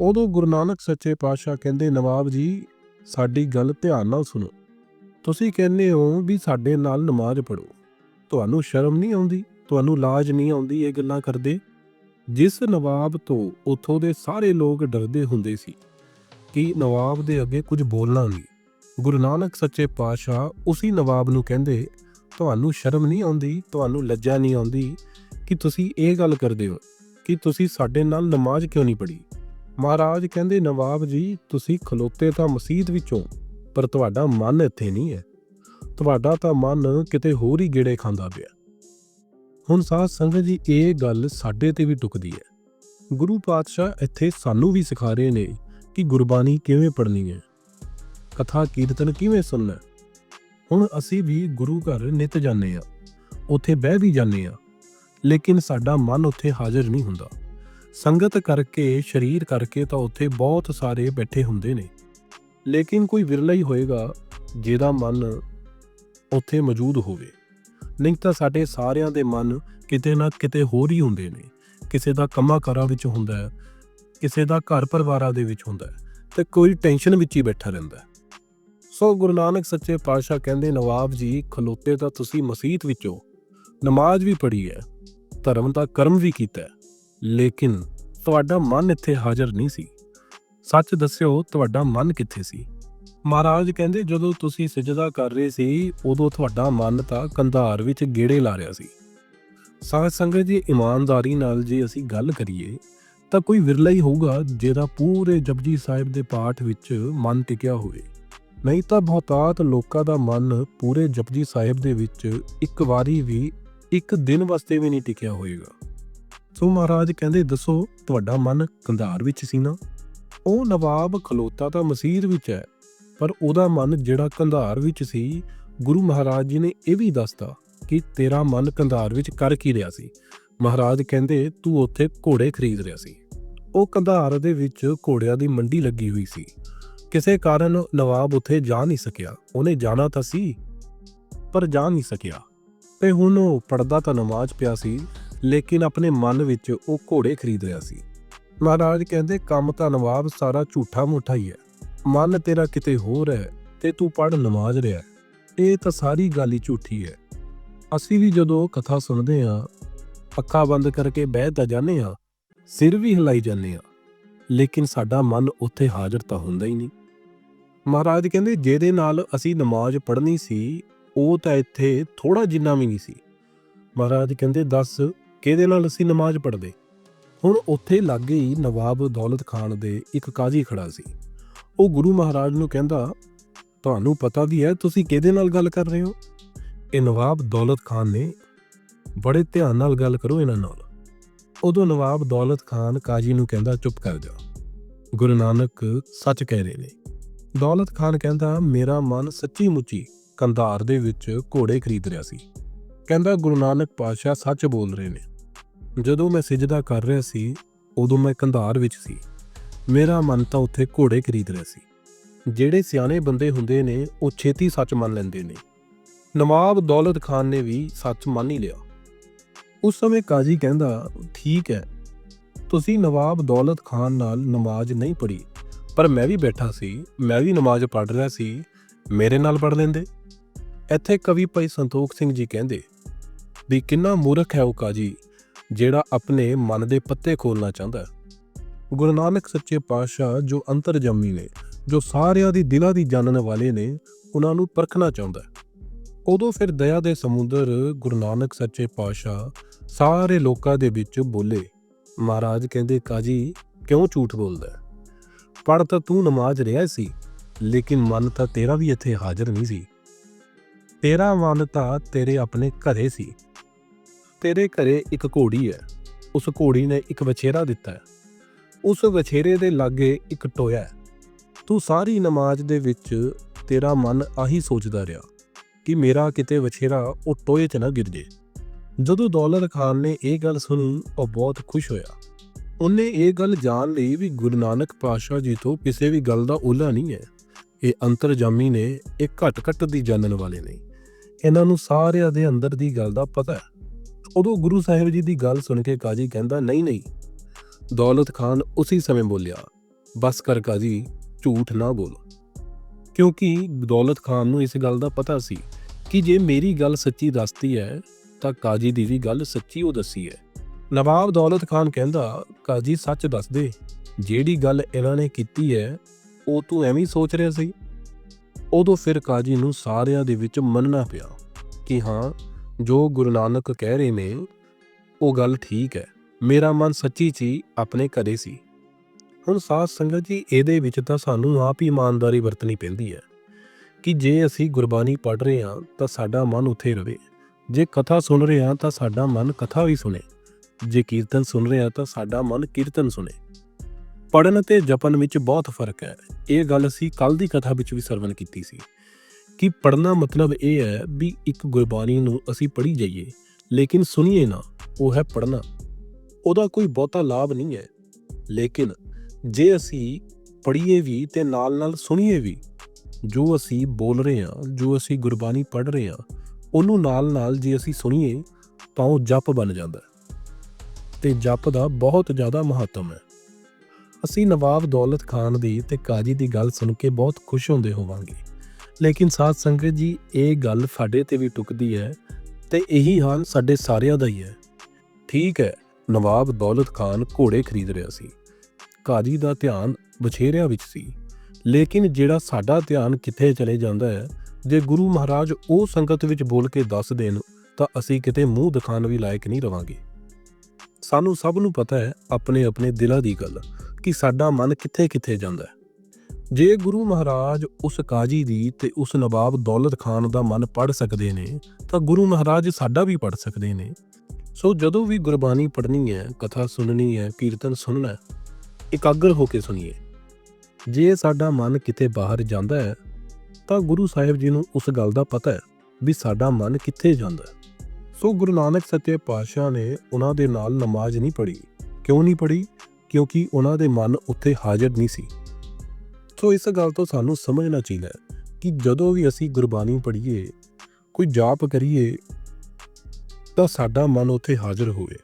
A: ਉਦੋਂ ਗੁਰੂ ਨਾਨਕ ਸੱਚੇ ਪਾਤਸ਼ਾਹ ਕਹਿੰਦੇ, ਨਵਾਬ ਜੀ, ਸਾਡੀ ਗੱਲ ਧਿਆਨ ਨਾਲ ਸੁਣੋ। ਤੁਸੀਂ ਕਹਿੰਦੇ ਹੋ ਵੀ ਸਾਡੇ ਨਾਲ ਨਮਾਜ਼ ਪੜ੍ਹੋ। ਤੁਹਾਨੂੰ ਸ਼ਰਮ ਨਹੀਂ ਆਉਂਦੀ? ਤੁਹਾਨੂੰ ਲਾਜ ਨਹੀਂ ਆਉਂਦੀ ਇਹ ਗੱਲਾਂ ਕਰਦੇ? ਜਿਸ ਨਵਾਬ ਤੋਂ ਉਥੋਂ ਦੇ ਸਾਰੇ ਲੋਕ ਡਰਦੇ ਹੁੰਦੇ ਸੀ ਕਿ ਨਵਾਬ ਦੇ ਅੱਗੇ ਕੁਝ ਬੋਲਣਾ ਨਹੀਂ ਗੁਰੂ ਨਾਨਕ ਸੱਚੇ ਪਾਤਸ਼ਾਹ ਉਸੇ ਨਵਾਬ ਨੂੰ ਕਹਿੰਦੇ ਤੁਹਾਨੂੰ ਸ਼ਰਮ ਨਹੀਂ ਆਉਂਦੀ, ਤੁਹਾਨੂੰ ਲੱਜਾ ਨਹੀਂ ਆਉਂਦੀ ਕਿ ਤੁਸੀਂ ਇਹ ਗੱਲ ਕਰਦੇ ਹੋ ਕਿ ਤੁਸੀਂ ਸਾਡੇ ਨਾਲ ਨਮਾਜ਼ ਕਿਉਂ ਨਹੀਂ ਪੜ੍ਹੀ? ਮਹਾਰਾਜ ਕਹਿੰਦੇ, ਨਵਾਬ ਜੀ, ਤੁਸੀਂ ਖਲੋਤੇ ਤਾਂ ਮਸਜਿਦ ਵਿੱਚੋਂ, ਪਰ ਤੁਹਾਡਾ ਮਨ ਇੱਥੇ ਨਹੀਂ ਹੈ। ਤੁਹਾਡਾ ਤਾਂ ਮਨ ਕਿਤੇ ਹੋਰ ਹੀ ਗੇੜੇ ਖਾਂਦਾ ਪਿਆ। ਹੁਣ ਸਾਧ ਸੰਗਤ ਜੀ, ਇਹ ਗੱਲ ਸਾਡੇ ਤੇ ਵੀ ਟੁਕਦੀ ਹੈ। ਗੁਰੂ ਪਾਤਸ਼ਾਹ ਇੱਥੇ ਸਾਨੂੰ ਵੀ ਸਿਖਾ ਰਹੇ ਨੇ ਕਿ ਗੁਰਬਾਣੀ ਕਿਵੇਂ ਪੜ੍ਹਨੀ ਹੈ? ਕਥਾ, ਕੀਰਤਨ ਕਿਵੇਂ ਸੁਣਨਾ ਹੁਣ ਅਸੀਂ ਵੀ ਗੁਰੂ ਘਰ ਨਿਤ ਜਾਂਦੇ ਆ ਉੱਥੇ ਬਹਿ ਵੀ ਜਾਂਦੇ ਆ ਲੇਕਿਨ ਸਾਡਾ ਮਨ ਉੱਥੇ ਹਾਜ਼ਰ ਨਹੀਂ ਹੁੰਦਾ। ਸੰਗਤ ਕਰਕੇ, ਸ਼ਰੀਰ ਕਰਕੇ ਤਾਂ ਉੱਥੇ ਬਹੁਤ ਸਾਰੇ ਬੈਠੇ ਹੁੰਦੇ ਨੇ। ਲੇਕਿਨ ਕੋਈ ਵਿਰਲਾ ਹੀ ਹੋਏਗਾ, ਜਿਹਦਾ ਮਨ ਉੱਥੇ ਮੌਜੂਦ ਹੋਵੇ। ਨਹੀਂ ਤਾਂ ਸਾਡੇ ਸਾਰਿਆਂ ਦੇ ਮਨ ਕਿਤੇ ਨਾ ਕਿਤੇ ਹੋਰ ਹੀ ਹੁੰਦੇ ਨੇ। ਕਿਸੇ ਦਾ ਕੰਮਾਂ ਕਾਰਾਂ ਵਿੱਚ ਹੁੰਦਾ ਹੈ, ਕਿਸੇ ਦਾ ਘਰ ਪਰਿਵਾਰਾਂ ਦੇ ਵਿੱਚ ਹੁੰਦਾ ਹੈ, ਤੇ ਕੋਈ ਟੈਨਸ਼ਨ ਵਿੱਚ ਹੀ ਬੈਠਾ ਰਹਿੰਦਾ ਹੈ। ਸੋ ਗੁਰੂ ਨਾਨਕ ਸੱਚੇ ਪਾਤਸ਼ਾਹ ਕਹਿੰਦੇ, ਨਵਾਬ ਜੀ, ਖਲੋਤੇ ਤਾਂ ਤੁਸੀਂ ਮਸਜਿਦ ਵਿੱਚੋਂ ਨਮਾਜ਼ ਵੀ ਪੜ੍ਹੀ ਹੈ, ਧਰਮ ਦਾ ਕਰਮ ਵੀ ਕੀਤਾ ਹੈ, ਲੇਕਿਨ ਤੁਹਾਡਾ ਮਨ ਇੱਥੇ ਹਾਜ਼ਰ ਨਹੀਂ ਸੀ। ਸੱਚ ਦੱਸਿਓ, ਤੁਹਾਡਾ ਮਨ ਕਿੱਥੇ ਸੀ? ਮਹਾਰਾਜ ਕਹਿੰਦੇ, ਜਦੋਂ ਤੁਸੀਂ ਸਜਦਾ ਕਰ ਰਹੇ ਸੀ, ਉਦੋਂ ਤੁਹਾਡਾ ਮਨ ਤਾਂ ਕੰਧਾਰ ਵਿੱਚ ਗੇੜੇ ਲਾ ਰਿਹਾ ਸੀ। ਸਾਧ ਸੰਗਤ ਜੀ, ਇਮਾਨਦਾਰੀ ਨਾਲ ਜੇ ਅਸੀਂ ਗੱਲ ਕਰੀਏ, ਤਾਂ ਕੋਈ ਵਿਰਲਾ ਹੀ ਹੋਊਗਾ, ਜਿਹਦਾ ਪੂਰੇ ਜਪਜੀ ਸਾਹਿਬ ਦੇ ਪਾਠ ਵਿੱਚ ਮਨ ਟਿਕਿਆ ਹੋਵੇ। ਨਹੀਂ ਤਾਂ ਬਹੁਤਾਤ ਲੋਕਾਂ ਦਾ ਮਨ ਪੂਰੇ ਜਪਜੀ ਸਾਹਿਬ ਦੇ ਵਿੱਚ ਇੱਕ ਵਾਰੀ ਵੀ, ਇੱਕ ਦਿਨ ਵਾਸਤੇ ਵੀ ਨਹੀਂ ਟਿਕਿਆ ਹੋਏਗਾ। ਸੋ ਮਹਾਰਾਜ ਕਹਿੰਦੇ, ਦੱਸੋ, ਤੁਹਾਡਾ ਮਨ ਕੰਧਾਰ ਵਿੱਚ ਸੀ ਨਾ? ਉਹ ਨਵਾਬ ਖਲੋਤਾ ਤਾਂ ਮਸਜਿਦ ਵਿੱਚ ਹੈ, ਪਰ ਉਹਦਾ ਮਨ ਜਿਹੜਾ ਕੰਧਾਰ ਵਿੱਚ ਸੀ, ਗੁਰੂ ਮਹਾਰਾਜ ਜੀ ਨੇ ਇਹ ਵੀ ਦੱਸਤਾ ਕਿ ਤੇਰਾ ਮਨ ਕੰਧਾਰ ਵਿੱਚ ਕਰ ਕੀ ਰਿਹਾ ਸੀ? ਮਹਾਰਾਜ ਕਹਿੰਦੇ, ਤੂੰ ਉੱਥੇ ਘੋੜੇ ਖਰੀਦ ਰਿਹਾ ਸੀ। ਉਹ ਕੰਧਾਰ ਦੇ ਵਿੱਚ ਘੋੜਿਆਂ ਦੀ ਮੰਡੀ ਲੱਗੀ ਹੋਈ ਸੀ। ਕਿਸੇ ਕਾਰਨ ਨਵਾਬ ਉੱਥੇ ਜਾ ਨਹੀਂ ਸਕਿਆ। ਉਹਨੇ ਜਾਣਾ ਤਾਂ ਸੀ, ਪਰ ਜਾ ਨਹੀਂ ਸਕਿਆ। ਤੇ ਹੁਣ ਉਹ ਪੜਦਾ ਤਾਂ ਨਮਾਜ਼ ਪਿਆ ਸੀ, ਲੇਕਿਨ ਆਪਣੇ ਮਨ ਵਿੱਚ ਉਹ ਘੋੜੇ ਖਰੀਦ ਰਿਹਾ ਸੀ। ਮਹਾਰਾਜ ਕਹਿੰਦੇ, ਕੰਮ ਤਾਂ ਨਵਾਬ ਸਾਰਾ ਝੂਠਾ ਮੂਠਾ ਹੀ ਹੈ। ਮਨ ਤੇਰਾ ਕਿਤੇ ਹੋਰ ਹੈ ਤੇ ਤੂੰ ਪੜ ਨਮਾਜ਼ ਰਿਹਾ ਇਹ ਤਾਂ ਸਾਰੀ ਗੱਲ ਹੀ ਝੂਠੀ ਹੈ। ਅਸੀਂ ਵੀ ਜਦੋਂ ਕਥਾ ਸੁਣਦੇ ਆ ਅੱਖਾਂ ਬੰਦ ਕਰਕੇ ਬਹਿ ਤਾਂ ਜਾਂਦੇ ਆ ਸਿਰ ਵੀ ਹਿਲਾਈ ਜਾਂਦੇ ਆ ਲੇਕਿਨ ਸਾਡਾ ਮਨ ਉੱਥੇ ਹਾਜ਼ਰ ਤਾਂ ਹੁੰਦਾ ਹੀ ਨਹੀਂ। ਮਹਾਰਾਜ ਕਹਿੰਦੇ, ਜਿਹਦੇ ਨਾਲ ਅਸੀਂ ਨਮਾਜ਼ ਪੜ੍ਹਨੀ ਸੀ, ਉਹ ਤਾਂ ਇੱਥੇ ਥੋੜਾ ਜਿੰਨਾ ਵੀ ਨਹੀਂ ਸੀ। ਮਹਾਰਾਜ ਕਹਿੰਦੇ, ਦੱਸ ਕਿਹਦੇ ਨਾਲ ਅਸੀਂ ਨਮਾਜ਼ ਪੜ੍ਹਦੇ? ਹੁਣ ਉੱਥੇ ਲਾਗੇ ਹੀ ਨਵਾਬ ਦੌਲਤ ਖਾਨ ਦੇ ਇੱਕ ਕਾਜ਼ੀ ਖੜਾ ਸੀ। ਉਹ ਗੁਰੂ ਮਹਾਰਾਜ ਨੂੰ ਕਹਿੰਦਾ, ਤੁਹਾਨੂੰ ਪਤਾ ਵੀ ਹੈ, ਤੁਸੀਂ ਕਿਹਦੇ ਨਾਲ ਗੱਲ ਕਰ ਰਹੇ ਹੋ? ਇਹ ਨਵਾਬ ਦੌਲਤ ਖਾਨ ਨੇ ਬੜੇ ਧਿਆਨ ਨਾਲ ਗੱਲ ਕਰੋ ਇਹਨਾਂ ਨਾਲ। ਉਦੋਂ ਨਵਾਬ ਦੌਲਤ ਖਾਨ ਕਾਜੀ ਨੂੰ ਕਹਿੰਦਾ, ਚੁੱਪ ਕਰ ਜਾ। ਗੁਰੂ ਨਾਨਕ ਸੱਚ ਕਹਿ ਰਹੇ ਨੇ। ਦੌਲਤ ਖਾਨ ਕਹਿੰਦਾ, ਮੇਰਾ ਮਨ ਸੱਚੀ ਮੁੱਚੀ ਕੰਧਾਰ ਦੇ ਵਿੱਚ ਘੋੜੇ ਖਰੀਦ ਰਿਹਾ ਸੀ। ਕਹਿੰਦਾ, ਗੁਰੂ ਨਾਨਕ ਪਾਤਸ਼ਾਹ ਸੱਚ ਬੋਲ ਰਹੇ ਨੇ। ਜਦੋਂ ਮੈਂ ਸਿਜਦਾ ਕਰ ਰਿਹਾ ਸੀ, ਉਦੋਂ ਮੈਂ ਕੰਧਾਰ ਵਿੱਚ ਸੀ। ਮੇਰਾ ਮਨ ਤਾਂ ਉੱਥੇ ਘੋੜੇ ਖਰੀਦ ਰਿਹਾ ਸੀ। ਜਿਹੜੇ ਸਿਆਣੇ ਬੰਦੇ ਹੁੰਦੇ ਨੇ, ਉਹ ਛੇਤੀ ਸੱਚ ਮੰਨ ਲੈਂਦੇ ਨੇ। ਨਵਾਬ ਦੌਲਤ ਖਾਨ ਨੇ ਵੀ ਸੱਚ ਮੰਨ ਹੀ ਲਿਆ। ਉਸ ਸਮੇਂ ਕਾਜ਼ੀ ਕਹਿੰਦਾ, ਠੀਕ ਹੈ। ਤੁਸੀਂ ਨਵਾਬ ਦੌਲਤ ਖਾਨ ਨਾਲ ਨਮਾਜ਼ ਨਹੀਂ ਪੜ੍ਹੀ। ਪਰ ਮੈਂ ਵੀ ਬੈਠਾ ਸੀ, ਮੈਂ ਵੀ ਨਮਾਜ਼ ਪੜ੍ਹ ਰਿਹਾ ਸੀ। ਮੇਰੇ ਨਾਲ ਪੜ੍ਹ ਲੈਂਦੇ? ਇੱਥੇ ਕਵੀ ਭਾਈ ਸੰਤੋਖ ਸਿੰਘ ਜੀ ਕਹਿੰਦੇ, ਵੀ ਕਿੰਨਾ ਮੂਰਖ ਹੈ ਉਹ ਕਾਜੀ, ਜਿਹੜਾ ਆਪਣੇ ਮਨ ਦੇ ਪੱਤੇ ਖੋਲਣਾ ਚਾਹੁੰਦਾ ਗੁਰੂ ਨਾਨਕ ਸੱਚੇ ਪਾਤਸ਼ਾਹ ਜੋ ਅੰਤਰਜਾਮੀ ਨੇ, ਜੋ ਸਾਰਿਆਂ ਦੀ ਦਿਲਾਂ ਦੀ ਜਾਣਨ ਵਾਲੇ ਨੇ, ਉਹਨਾਂ ਨੂੰ ਪਰਖਣਾ ਚਾਹੁੰਦਾ ਉਦੋਂ ਫਿਰ ਦਇਆ ਦੇ ਸਮੁੰਦਰ ਗੁਰੂ ਨਾਨਕ ਸੱਚੇ ਪਾਤਸ਼ਾਹ ਸਾਰੇ ਲੋਕਾਂ ਦੇ ਵਿੱਚ ਬੋਲੇ, ਮਹਾਰਾਜ ਕਹਿੰਦੇ, ਕਾਜੀ, ਕਿਉਂ ਝੂਠ ਬੋਲਦਾ ਹੈ? ਪੜ੍ਹ ਤਾਂ ਤੂੰ ਨਮਾਜ਼ ਰਿਹਾ ਸੀ, ਲੇਕਿਨ ਮਨ ਤਾਂ ਤੇਰਾ ਵੀ ਇੱਥੇ ਹਾਜ਼ਰ ਨਹੀਂ ਸੀ। ਤੇਰਾ ਮਨ ਤਾਂ ਤੇਰੇ ਆਪਣੇ ਘਰੇ ਸੀ। ਤੇਰੇ ਘਰੇ ਇੱਕ ਘੋੜੀ ਹੈ। ਉਸ ਘੋੜੀ ਨੇ ਇੱਕ ਵਛੇਰਾ ਦਿੱਤਾ ਹੈ। ਉਸ ਵਛੇਰੇ ਦੇ ਲਾਗੇ ਇੱਕ ਟੋਇਆ ਹੈ। ਤੂੰ ਸਾਰੀ ਨਮਾਜ਼ ਦੇ ਵਿੱਚ ਤੇਰਾ ਮਨ ਆਹੀ ਸੋਚਦਾ ਰਿਹਾ ਕਿ ਮੇਰਾ ਕਿਤੇ ਵਛੇਰਾ ਉਹ ਟੋਏ 'ਚ ਨਾ ਗਿਰ ਜੇ। ਜਦੋਂ ਦੌਲਤ ਖਾਨ ਨੇ ਇਹ ਗੱਲ ਸੁਣੀ, ਉਹ ਬਹੁਤ ਖੁਸ਼ ਹੋਇਆ। ਉਹਨੇ ਇਹ ਗੱਲ ਜਾਣ ਲਈ ਵੀ ਗੁਰੂ ਨਾਨਕ ਪਾਤਸ਼ਾਹ ਜੀ ਤੋਂ ਕਿਸੇ ਵੀ ਗੱਲ ਦਾ ਓਲਾ ਨਹੀਂ ਹੈ। ਇਹ ਅੰਤਰਜਾਮੀ ਨੇ, ਇਹ ਘਟ ਘਟ ਦੀ ਜਾਣਨ ਵਾਲੇ ਨੇ। ਇਹਨਾਂ ਨੂੰ ਸਾਰਿਆਂ ਦੇ ਅੰਦਰ ਦੀ ਗੱਲ ਦਾ ਪਤਾ ਹੈ। ਉਦੋਂ ਗੁਰੂ ਸਾਹਿਬ ਜੀ ਦੀ ਗੱਲ ਸੁਣ ਕੇ ਕਾਜੀ ਕਹਿੰਦਾ, ਨਹੀਂ ਨਹੀਂ। ਦੌਲਤ ਖਾਨ ਉਸੇ ਸਮੇਂ ਬੋਲਿਆ, ਬਸ ਕਰ ਕਾਜੀ, ਝੂਠ ਨਾ ਬੋਲੋ। ਕਿਉਂਕਿ ਦੌਲਤ ਖਾਨ ਨੂੰ ਇਸ ਗੱਲ ਦਾ ਪਤਾ ਸੀ ਕਿ ਜੇ ਮੇਰੀ ਗੱਲ ਸੱਚੀ ਦੱਸਦੀ ਹੈ ਤਾਂ ਕਾਜੀ ਦੀ ਵੀ ਗੱਲ ਸੱਚੀ ਉਹ ਦੱਸੀ ਹੈ। ਨਵਾਬ ਦੌਲਤ ਖਾਨ ਕਹਿੰਦਾ, ਕਾਜੀ, ਸੱਚ ਦੱਸ ਦੇ, ਜਿਹੜੀ ਗੱਲ ਇਹਨਾਂ ਨੇ ਕੀਤੀ ਹੈ, ਉਹ ਤੂੰ ਐਵੇਂ ਸੋਚ ਰਿਹਾ ਸੀ? ਉਦੋਂ ਫਿਰ ਕਾਜੀ ਨੂੰ ਸਾਰਿਆਂ ਦੇ ਵਿੱਚ ਮੰਨਣਾ ਪਿਆ ਕਿ ਹਾਂ, ਜੋ ਗੁਰੂ ਨਾਨਕ ਕਹਿ ਰਹੇ ਨੇ, ਉਹ ਗੱਲ ਠੀਕ ਹੈ। ਮੇਰਾ ਮਨ ਸੱਚੀ 'ਚ ਆਪਣੇ ਘਰੇ ਸੀ। ਹੁਣ ਸਾਧ ਸੰਗਤ ਜੀ, ਇਹਦੇ ਵਿੱਚ ਤਾਂ ਸਾਨੂੰ ਆਪ ਹੀ ਇਮਾਨਦਾਰੀ ਵਰਤਣੀ ਪੈਂਦੀ ਹੈ ਕਿ ਜੇ ਅਸੀਂ ਗੁਰਬਾਣੀ ਪੜ੍ਹ ਰਹੇ ਹਾਂ, ਤਾਂ ਸਾਡਾ ਮਨ ਉੱਥੇ ਰਵੇ। ਜੇ ਕਥਾ ਸੁਣ ਰਹੇ ਹਾਂ ਤਾਂ ਸਾਡਾ ਮਨ ਕਥਾ ਵੀ ਸੁਣੇ। ਜੇ ਕੀਰਤਨ ਸੁਣ ਰਹੇ ਹਾਂ ਤਾਂ ਸਾਡਾ ਮਨ ਕੀਰਤਨ ਸੁਣੇ। ਪੜਨ ਅਤੇ ਜਪਨ ਵਿੱਚ ਬਹੁਤ ਫ਼ਰਕ ਹੈ। ਇਹ ਗੱਲ ਅਸੀਂ ਕੱਲ ਦੀ ਕਥਾ ਵਿੱਚ ਵੀ ਸਰਵਨ ਕੀਤੀ ਸੀ। ਕਿ ਪੜਨਾ ਮਤਲਬ ਇਹ ਹੈ ਵੀ ਇੱਕ ਗੁਰਬਾਣੀ ਨੂੰ ਅਸੀਂ ਪੜ੍ਹੀ ਜਾਈਏ, ਲੇਕਿਨ ਸੁਣੀਏ ਨਾ, ਉਹ ਹੈ ਪੜਨਾ ਉਹਦਾ ਕੋਈ ਬਹੁਤਾ ਲਾਭ ਨਹੀਂ ਹੈ। ਲੇਕਿਨ ਜੇ ਅਸੀਂ ਪੜ੍ਹੀਏ ਵੀ ਤੇ ਨਾਲ-ਨਾਲ ਸੁਣੀਏ ਵੀ, ਜੋ ਅਸੀਂ ਬੋਲ ਰਹੇ ਹਾਂ, ਜੋ ਅਸੀਂ ਗੁਰਬਾਣੀ ਪੜ੍ਹ ਰਹੇ ਹਾਂ ਉਹਨੂੰ ਨਾਲ-ਨਾਲ ਜੇ ਅਸੀਂ ਸੁਣੀਏ ਤਾਂ ਉਹ ਜਪ ਬਣ ਜਾਂਦਾ ਹੈ ਤੇ ਜਪ ਦਾ ਬਹੁਤ ਜ਼ਿਆਦਾ ਮਹੱਤਵ ਹੈ। ਅਸੀਂ ਨਵਾਬ ਦੌਲਤ ਖਾਨ ਦੀ ਤੇ ਕਾਜੀ ਦੀ ਗੱਲ ਸੁਣ ਕੇ ਬਹੁਤ ਖੁਸ਼ ਹੁੰਦੇ ਹੋਵਾਂਗੇ। ਲੇਕਿਨ ਸਾਧ ਸੰਗਤ ਜੀ, ਇਹ ਗੱਲ ਸਾਡੇ ਤੇ ਵੀ ਟੁਕਦੀ ਹੈ ਤੇ ਇਹੀ ਹਾਲ ਸਾਡੇ ਸਾਰਿਆਂ ਦਾ ਹੀ ਹੈ। ਠੀਕ ਹੈ, ਨਵਾਬ ਦੌਲਤ ਖਾਨ ਘੋੜੇ ਖਰੀਦ ਰਿਹਾ ਸੀ। ਕਾਜੀ ਦਾ ਧਿਆਨ ਬਛੇਰਿਆਂ ਵਿੱਚ ਸੀ। ਲੇਕਿਨ ਜਿਹੜਾ ਸਾਡਾ ਧਿਆਨ ਕਿੱਥੇ ਚਲੇ ਜਾਂਦਾ ਹੈ ਜੇ ਗੁਰੂ ਮਹਾਰਾਜ ਉਹ ਸੰਗਤ ਵਿੱਚ ਬੋਲ ਕੇ ਦੱਸ ਦੇਣ, ਤਾਂ ਅਸੀਂ ਕਿਤੇ ਮੂੰਹ ਦਿਖਾਣ ਵੀ ਲਾਇਕ ਨਹੀਂ ਰਵਾਂਗੇ। ਸਾਨੂੰ ਸਭ ਨੂੰ ਪਤਾ ਹੈ ਆਪਣੇ ਆਪਣੇ ਦਿਲਾਂ ਦੀ ਗੱਲ, ਕਿ ਸਾਡਾ ਮਨ ਕਿੱਥੇ-ਕਿੱਥੇ ਜਾਂਦਾ ਹੈ। ਜੇ ਗੁਰੂ ਮਹਾਰਾਜ ਉਸ ਕਾਜੀ ਦੀ ਤੇ ਉਸ ਨਵਾਬ ਦੌਲਤ ਖਾਨ ਦਾ ਮਨ ਪੜ ਸਕਦੇ ਨੇ, ਤਾਂ ਗੁਰੂ ਮਹਾਰਾਜ ਸਾਡਾ ਵੀ ਪੜ ਸਕਦੇ ਨੇ। ਸੋ ਜਦੋਂ ਵੀ ਗੁਰਬਾਣੀ ਪੜ੍ਹਨੀ ਹੈ, ਕਥਾ ਸੁਣਨੀ ਹੈ, ਕੀਰਤਨ ਸੁਣਨਾ ਹੈ, ਇਕਾਗਰ ਹੋ ਕੇ ਸੁਣੀਏ। ਜੇ ਸਾਡਾ ਮਨ ਕਿਤੇ ਬਾਹਰ ਜਾਂਦਾ ਹੈ ਤਾਂ ਗੁਰੂ ਸਾਹਿਬ ਜੀ ਨੂੰ ਉਸ ਗੱਲ ਦਾ ਪਤਾ ਹੈ ਵੀ ਸਾਡਾ ਮਨ ਕਿੱਥੇ ਜਾਂਦਾ ਹੈ। ਸੋ ਗੁਰੂ ਨਾਨਕ ਸੱਚੇ ਪਾਤਸ਼ਾਹ ਨੇ ਉਹਨਾਂ ਦੇ ਨਾਲ ਨਮਾਜ਼ ਨਹੀਂ ਪੜ੍ਹੀ। ਕਿਉਂ ਨਹੀਂ ਪੜ੍ਹੀ? ਕਿਉਂਕਿ ਉਹਨਾਂ ਦੇ ਮਨ ਉੱਥੇ ਹਾਜ਼ਰ ਨਹੀਂ ਸੀ। ਸੋ ਇਸ ਗੱਲ ਤੋਂ ਸਾਨੂੰ ਸਮਝਣਾ ਚਾਹੀਦਾ ਕਿ ਜਦੋਂ ਵੀ ਅਸੀਂ ਗੁਰਬਾਣੀ ਪੜ੍ਹੀਏ, ਕੋਈ ਜਾਪ ਕਰੀਏ, ਤਾਂ ਸਾਡਾ ਮਨ ਉੱਥੇ ਹਾਜ਼ਰ ਹੋਵੇ।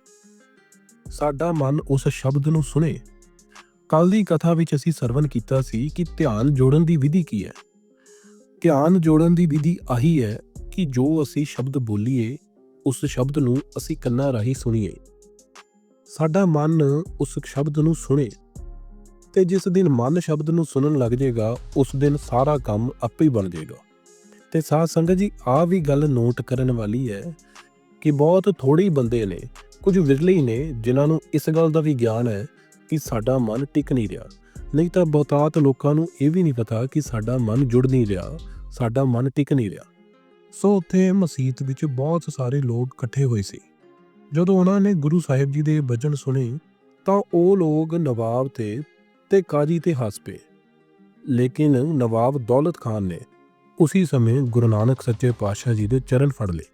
A: ਸਾਡਾ ਮਨ ਉਸ ਸ਼ਬਦ ਨੂੰ ਸੁਣੇ। ਕੱਲ ਦੀ ਕਥਾ ਵਿੱਚ ਅਸੀਂ ਸਰਵਨ ਕੀਤਾ ਸੀ ਕਿ ਧਿਆਨ ਜੋੜਨ ਦੀ ਵਿਧੀ ਕੀ ਹੈ? ਧਿਆਨ ਜੋੜਨ ਦੀ ਵਿਧੀ ਆਹੀ ਹੈ ਕਿ ਜੋ ਅਸੀਂ ਸ਼ਬਦ ਬੋਲੀਏ, ਉਸ ਸ਼ਬਦ ਨੂੰ ਅਸੀਂ ਕੰਨਾਂ ਰਾਹੀਂ ਸੁਣੀਏ। ਸਾਡਾ ਮਨ ਉਸ ਸ਼ਬਦ ਨੂੰ ਸੁਣੇ ਤੇ ਜਿਸ ਦਿਨ ਮਨ ਸ਼ਬਦ ਨੂੰ ਸੁਣਨ ਲੱਗ ਜਾਏਗਾ ਉਸ ਦਿਨ ਸਾਰਾ ਕੰਮ ਆਪੇ ਹੀ ਬਣ ਜਾਏਗਾ ਤੇ ਸਾਧ ਸੰਗਤ ਜੀ ਆ ਵੀ ਗੱਲ ਨੋਟ ਕਰਨ ਵਾਲੀ ਹੈ ਕਿ ਬਹੁਤ ਥੋੜੇ ਹੀ ਬੰਦੇ ਨੇ, ਕੁਝ ਵਿਰਲੇ ਹੀ ਨੇ, ਜਿਨ੍ਹਾਂ ਨੂੰ ਇਸ ਗੱਲ ਦਾ ਵੀ ਗਿਆਨ ਹੈ ਕਿ ਸਾਡਾ ਮਨ ਟਿਕ ਨਹੀਂ ਰਿਹਾ। ਨਹੀਂ ਤਾਂ ਬਹੁਤਾਤ ਲੋਕਾਂ ਨੂੰ ਇਹ ਵੀ ਨਹੀਂ ਪਤਾ ਕਿ ਸਾਡਾ ਮਨ ਜੁੜ ਨਹੀਂ ਰਿਹਾ, ਸਾਡਾ ਮਨ ਟਿਕ ਨਹੀਂ ਰਿਹਾ। ਸੋ ਉੱਥੇ ਮਸਜਿਦ ਵਿੱਚ ਬਹੁਤ ਸਾਰੇ ਲੋਕ ਇਕੱਠੇ ਹੋਏ ਸੀ। ਜਦੋਂ ਉਹਨਾਂ ਨੇ ਗੁਰੂ ਸਾਹਿਬ ਜੀ ਦੇ ਬਚਨ ਸੁਣੇ, ਤਾਂ ਉਹ ਲੋਕ ਨਵਾਬ ਤੇ ਤੇ ਕਾਜੀ ਤੇ ਹੱਸ ਪਏ। ਲੇਕਿਨ ਨਵਾਬ ਦੌਲਤ ਖਾਨ ਨੇ ਉਸੇ ਸਮੇਂ ਗੁਰੂ ਨਾਨਕ ਸੱਚੇ ਪਾਤਸ਼ਾਹ ਜੀ ਦੇ ਚਰਨ ਫੜ ਲਏ।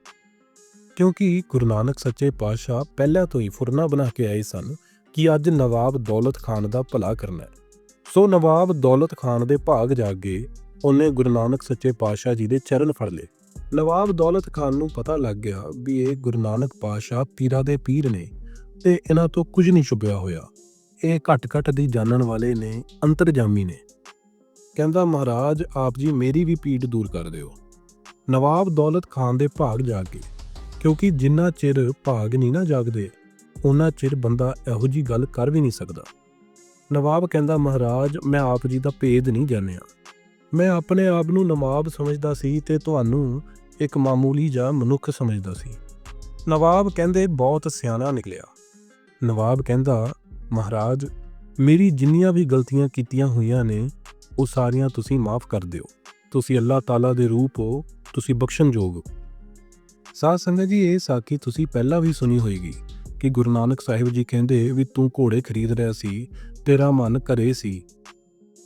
A: ਕਿਉਂਕਿ ਗੁਰੂ ਨਾਨਕ ਸੱਚੇ ਪਾਤਸ਼ਾਹ ਪਹਿਲਾਂ ਤੋਂ ਹੀ ਫੁਰਨਾ ਬਣਾ ਕੇ ਆਏ ਸਨ ਕਿ ਅੱਜ ਨਵਾਬ ਦੌਲਤ ਖਾਨ ਦਾ ਭਲਾ ਕਰਨਾ ਹੈ। ਸੋ ਨਵਾਬ ਦੌਲਤ ਖਾਨ ਦੇ ਭਾਗ ਜਾਗ ਗਏ ਉਹਨੇ ਗੁਰੂ ਨਾਨਕ ਸੱਚੇ ਪਾਤਸ਼ਾਹ ਜੀ ਦੇ ਚਰਨ ਫੜ ਲਏ। ਨਵਾਬ ਦੌਲਤ ਖਾਨ ਨੂੰ ਪਤਾ ਲੱਗ ਗਿਆ ਵੀ ਇਹ ਗੁਰੂ ਨਾਨਕ ਪਾਤਸ਼ਾਹ ਪੀਰਾਂ ਦੇ ਪੀਰ ਨੇ ਤੇ ਇਹਨਾਂ ਤੋਂ ਕੁਝ ਨਹੀਂ ਛੁਪਿਆ ਹੋਇਆ। ਇਹ ਘਟ ਘਟ ਦੀ ਜਾਣਨ ਵਾਲੇ ਨੇ, ਅੰਤਰਜਾਮੀ ਨੇ। ਕਹਿੰਦਾ, ਮਹਾਰਾਜ, ਆਪ ਜੀ ਮੇਰੀ ਵੀ ਪੀੜ ਦੂਰ ਕਰ ਦਿਓ। ਨਵਾਬ ਦੌਲਤ ਖਾਨ ਦੇ ਭਾਗ ਜਾ ਕੇ, ਕਿਉਂਕਿ ਜਿੰਨਾ ਚਿਰ ਭਾਗ ਨਹੀਂ ਨਾ ਜਾਗਦੇ ਉਹਨਾਂ ਚਿਰ ਬੰਦਾ ਇਹੋ ਜੀ ਗੱਲ ਕਰ ਵੀ ਨਹੀਂ ਸਕਦਾ। ਨਵਾਬ ਕਹਿੰਦਾ, ਮਹਾਰਾਜ, ਮੈਂ ਆਪ ਜੀ ਦਾ ਭੇਦ ਨਹੀਂ ਜਾਣਿਆ। ਮੈਂ ਆਪਣੇ ਆਪ ਨੂੰ ਨਵਾਬ ਸਮਝਦਾ ਸੀ ਤੇ ਤੁਹਾਨੂੰ ਇੱਕ ਮਾਮੂਲੀ ਜਿਹਾ ਮਨੁੱਖ ਸਮਝਦਾ ਸੀ। ਨਵਾਬ ਕਹਿੰਦੇ, ਬਹੁਤ ਸਿਆਣਾ ਨਿਕਲਿਆ। ਨਵਾਬ ਕਹਿੰਦਾ, ਮਹਾਰਾਜ, ਮੇਰੀ ਜਿੰਨੀਆਂ ਵੀ ਗਲਤੀਆਂ ਕੀਤੀਆਂ ਹੋਈਆਂ ਨੇ, ਉਹ ਸਾਰੀਆਂ ਤੁਸੀਂ ਮਾਫ ਕਰ ਦਿਓ। ਤੁਸੀਂ ਅੱਲਾਹ ਤਾਲਾ ਦੇ ਰੂਪ ਹੋ, ਤੁਸੀਂ ਬਖਸ਼ਣਯੋਗ ਹੋ। ਸਾਧ ਸੰਗਤ ਜੀ, ਇਹ ਸਾਖੀ ਤੁਸੀਂ ਪਹਿਲਾਂ ਵੀ ਸੁਣੀ ਹੋਏਗੀ ਕਿ ਗੁਰੂ ਨਾਨਕ ਸਾਹਿਬ ਜੀ ਕਹਿੰਦੇ ਵੀ, ਤੂੰ ਘੋੜੇ ਖਰੀਦ ਰਿਹਾ ਸੀ ਤੇਰਾ ਮਨ ਘਰੇ ਸੀ।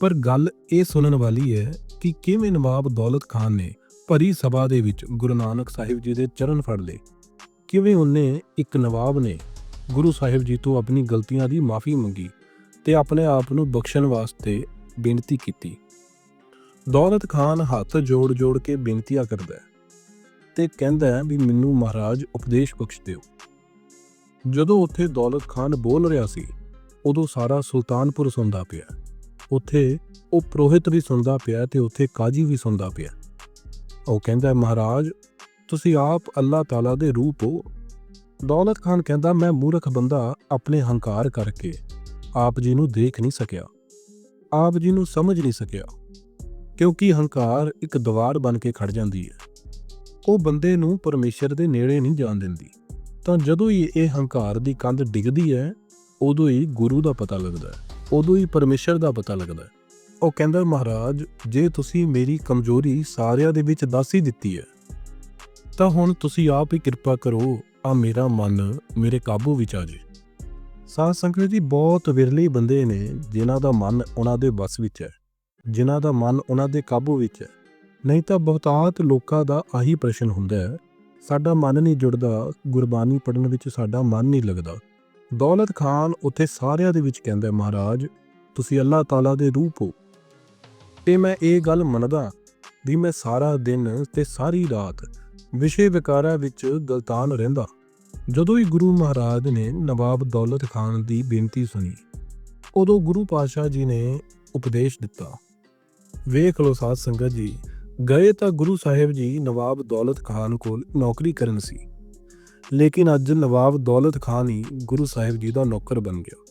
A: ਪਰ ਗੱਲ ਇਹ ਸੁਣਨ ਵਾਲੀ ਹੈ ਕਿ ਕਿਵੇਂ ਨਵਾਬ ਦੌਲਤ ਖਾਨ ਨੇ ਭਰੀ ਸਭਾ ਦੇ ਵਿੱਚ ਗੁਰੂ ਨਾਨਕ ਸਾਹਿਬ ਜੀ ਦੇ ਚਰਨ ਫੜ ਲਏ। ਕਿਵੇਂ ਉਹਨੇ ਇੱਕ ਨਵਾਬ ਨੇ ਗੁਰੂ ਸਾਹਿਬ ਜੀ ਤੋਂ ਆਪਣੀ ਗਲਤੀਆਂ ਦੀ ਮਾਫੀ ਮੰਗੀ ਤੇ ਆਪਣੇ ਆਪ ਨੂੰ ਬਖਸ਼ਣ ਵਾਸਤੇ ਬੇਨਤੀ ਕੀਤੀ। ਦੌਲਤ ਖਾਨ ਹੱਥ ਜੋੜ-ਜੋੜ ਕੇ ਬੇਨਤੀਆਂ ਕਰਦਾ ਹੈ ਤੇ ਕਹਿੰਦਾ ਹੈ ਵੀ ਮੈਨੂੰ ਮਹਾਰਾਜ ਉਪਦੇਸ਼ ਬਖਸ਼ ਦਿਓ। ਜਦੋਂ ਉੱਥੇ ਦੌਲਤ ਖਾਨ ਬੋਲ ਰਿਹਾ ਸੀ ਉਦੋਂ ਸਾਰਾ ਸੁਲਤਾਨਪੁਰ ਸੁਣਦਾ ਪਿਆ। ਉੱਥੇ ਉਹ ਪ੍ਰੋਹਿਤ ਵੀ ਸੁਣਦਾ ਪਿਆ ਤੇ ਉੱਥੇ ਕਾਜੀ ਵੀ ਸੁਣਦਾ ਪਿਆ। ਉਹ ਕਹਿੰਦਾ, ਮਹਾਰਾਜ, ਤੁਸੀਂ ਆਪ ਅੱਲਾਹ ਤਾਲਾ ਦੇ ਰੂਪ ਹੋ। ਦੌਲਤ ਖਾਨ ਕਹਿੰਦਾ, ਮੈਂ ਮੂਰਖ ਬੰਦਾ ਆਪਣੇ ਹੰਕਾਰ ਕਰਕੇ ਆਪ ਜੀ ਨੂੰ ਦੇਖ ਨਹੀਂ ਸਕਿਆ। ਆਪ ਜੀ ਨੂੰ ਸਮਝ ਨਹੀਂ ਸਕਿਆ। ਕਿਉਂਕਿ ਹੰਕਾਰ ਇੱਕ ਦੀਵਾਰ ਬਣ ਕੇ ਖੜ ਜਾਂਦੀ ਹੈ। ਉਹ ਬੰਦੇ ਨੂੰ ਪਰਮੇਸ਼ਰ ਦੇ ਨੇੜੇ ਨਹੀਂ ਜਾਣ ਦਿੰਦੀ। ਤਾਂ ਜਦੋਂ ਹੀ ਇਹ ਹੰਕਾਰ ਦੀ ਕੰਧ ਡਿੱਗਦੀ ਹੈ ਉਦੋਂ ਹੀ ਗੁਰੂ ਦਾ ਪਤਾ ਲੱਗਦਾ ਹੈ, ਉਦੋਂ ਹੀ ਪਰਮੇਸ਼ਰ ਦਾ ਪਤਾ ਲੱਗਦਾ ਹੈ। ਉਹ ਕਹਿੰਦਾ, ਮਹਾਰਾਜ, ਜੇ ਤੁਸੀਂ ਮੇਰੀ ਕਮਜ਼ੋਰੀ ਸਾਰਿਆਂ ਦੇ ਵਿੱਚ ਦੱਸ ਹੀ ਦਿੱਤੀ ਹੈ, ਤਾਂ ਹੁਣ ਤੁਸੀਂ ਆਪ ਹੀ ਕਿਰਪਾ ਕਰੋ, ਆ ਮੇਰਾ ਮਨ ਮੇਰੇ ਕਾਬੂ ਵਿੱਚ ਆ ਜੇ। ਸਾਧ ਸੰਗਤ ਜੀ, ਬਹੁਤ ਵਿਰਲੇ ਬੰਦੇ ਨੇ ਜਿਨ੍ਹਾਂ ਦਾ ਮਨ ਉਹਨਾਂ ਦੇ ਵੱਸ ਵਿੱਚ ਹੈ, ਜਿਨ੍ਹਾਂ ਦਾ ਮਨ ਉਹਨਾਂ ਦੇ ਕਾਬੂ ਵਿੱਚ ਹੈ। ਨਹੀਂ ਤਾਂ ਬਹੁਤਾਤ ਲੋਕਾਂ ਦਾ ਆਹੀ ਪ੍ਰਸ਼ਨ ਹੁੰਦਾ ਹੈ, ਸਾਡਾ ਮਨ ਨਹੀਂ ਜੁੜਦਾ, ਗੁਰਬਾਣੀ ਪੜਨ ਵਿੱਚ ਸਾਡਾ ਮਨ ਨਹੀਂ ਲੱਗਦਾ। ਦੌਲਤ ਖਾਨ ਉੱਥੇ ਸਾਰਿਆਂ ਦੇ ਵਿੱਚ ਕਹਿੰਦਾ, ਮਹਾਰਾਜ, ਤੁਸੀਂ ਅੱਲਾਹ ਤਾਲਾ ਦੇ ਰੂਪ ਹੋ। ਤੇ ਮੈਂ ਇਹ ਗੱਲ ਮੰਨਦਾ ਵੀ ਮੈਂ ਸਾਰਾ ਦਿਨ ਤੇ ਸਾਰੀ ਰਾਤ ਵਿਸ਼ੇ ਵਿਕਾਰਾਂ ਵਿੱਚ ਗਲਤਾਨ ਰਹਿੰਦਾ। ਜਦੋਂ ਹੀ ਗੁਰੂ ਮਹਾਰਾਜ ਨੇ ਨਵਾਬ ਦੌਲਤ ਖਾਨ ਦੀ ਬੇਨਤੀ ਸੁਣੀ, ਉਦੋਂ ਗੁਰੂ ਪਾਤਸ਼ਾਹ ਜੀ ਨੇ ਉਪਦੇਸ਼ ਦਿੱਤਾ। ਵੇਖ ਲੋ ਸਾਧ ਸੰਗਤ ਜੀ, ਗਏ ਤਾਂ ਗੁਰੂ ਸਾਹਿਬ ਜੀ ਨਵਾਬ ਦੌਲਤ ਖਾਨ ਕੋਲ ਨੌਕਰੀ ਕਰਨ ਸੀ। ਲੇਕਿਨ ਅੱਜ ਨਵਾਬ ਦੌਲਤ ਖਾਨ ਹੀ ਗੁਰੂ ਸਾਹਿਬ ਜੀ ਦਾ ਨੌਕਰ ਬਣ ਗਿਆ।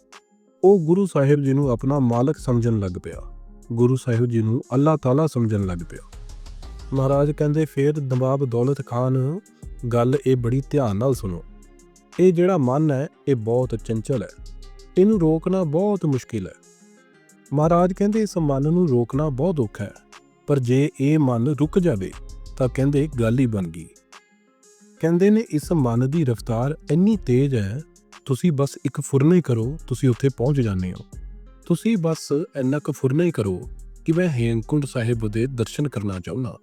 A: ਉਹ ਗੁਰੂ ਸਾਹਿਬ ਜੀ ਨੂੰ ਆਪਣਾ ਮਾਲਕ ਸਮਝਣ ਲੱਗ ਪਿਆ। ਗੁਰੂ ਸਾਹਿਬ ਜੀ ਨੂੰ ਅੱਲਾਹ ਤਾਲਾ ਸਮਝਣ ਲੱਗ ਪਿਆ। ਮਹਾਰਾਜ ਕਹਿੰਦੇ, ਫੇਰ ਨਵਾਬ ਦੌਲਤ ਖਾਨ, ਗੱਲ ਇਹ ਬੜੀ ਧਿਆਨ ਨਾਲ ਸੁਣੋ। ਇਹ ਜਿਹੜਾ ਮਨ ਹੈ, ਇਹ ਬਹੁਤ ਚੰਚਲ ਹੈ। ਇਹਨੂੰ ਰੋਕਣਾ ਬਹੁਤ ਮੁਸ਼ਕਿਲ ਹੈ। ਮਹਾਰਾਜ ਕਹਿੰਦੇ, ਇਸ ਮਨ ਨੂੰ ਰੋਕਣਾ ਬਹੁਤ ਔਖਾ ਹੈ। ਪਰ ਜੇ ਇਹ ਮਨ ਰੁਕ ਜਾਵੇ, ਤਾਂ ਕਹਿੰਦੇ ਗੱਲ ਹੀ ਬਣ ਗਈ। ਕਹਿੰਦੇ ਨੇ, ਇਸ ਮਨ ਦੀ ਰਫ਼ਤਾਰ ਇੰਨੀ ਤੇਜ਼ ਹੈ, ਤੁਸੀਂ ਬਸ ਇੱਕ ਫੁਰਨਾ ਹੀ ਕਰੋ, ਤੁਸੀਂ ਉੱਥੇ ਪਹੁੰਚ ਜਾਂਦੇ ਹੋ। ਤੁਸੀਂ ਬਸ ਇੰਨਾ ਕੁ ਫੁਰਨਾ ਹੀ ਕਰੋ ਕਿ ਮੈਂ ਹੇਮਕੁੰਡ ਸਾਹਿਬ ਦੇ ਦਰਸ਼ਨ ਕਰਨਾ ਚਾਹੁੰਦਾ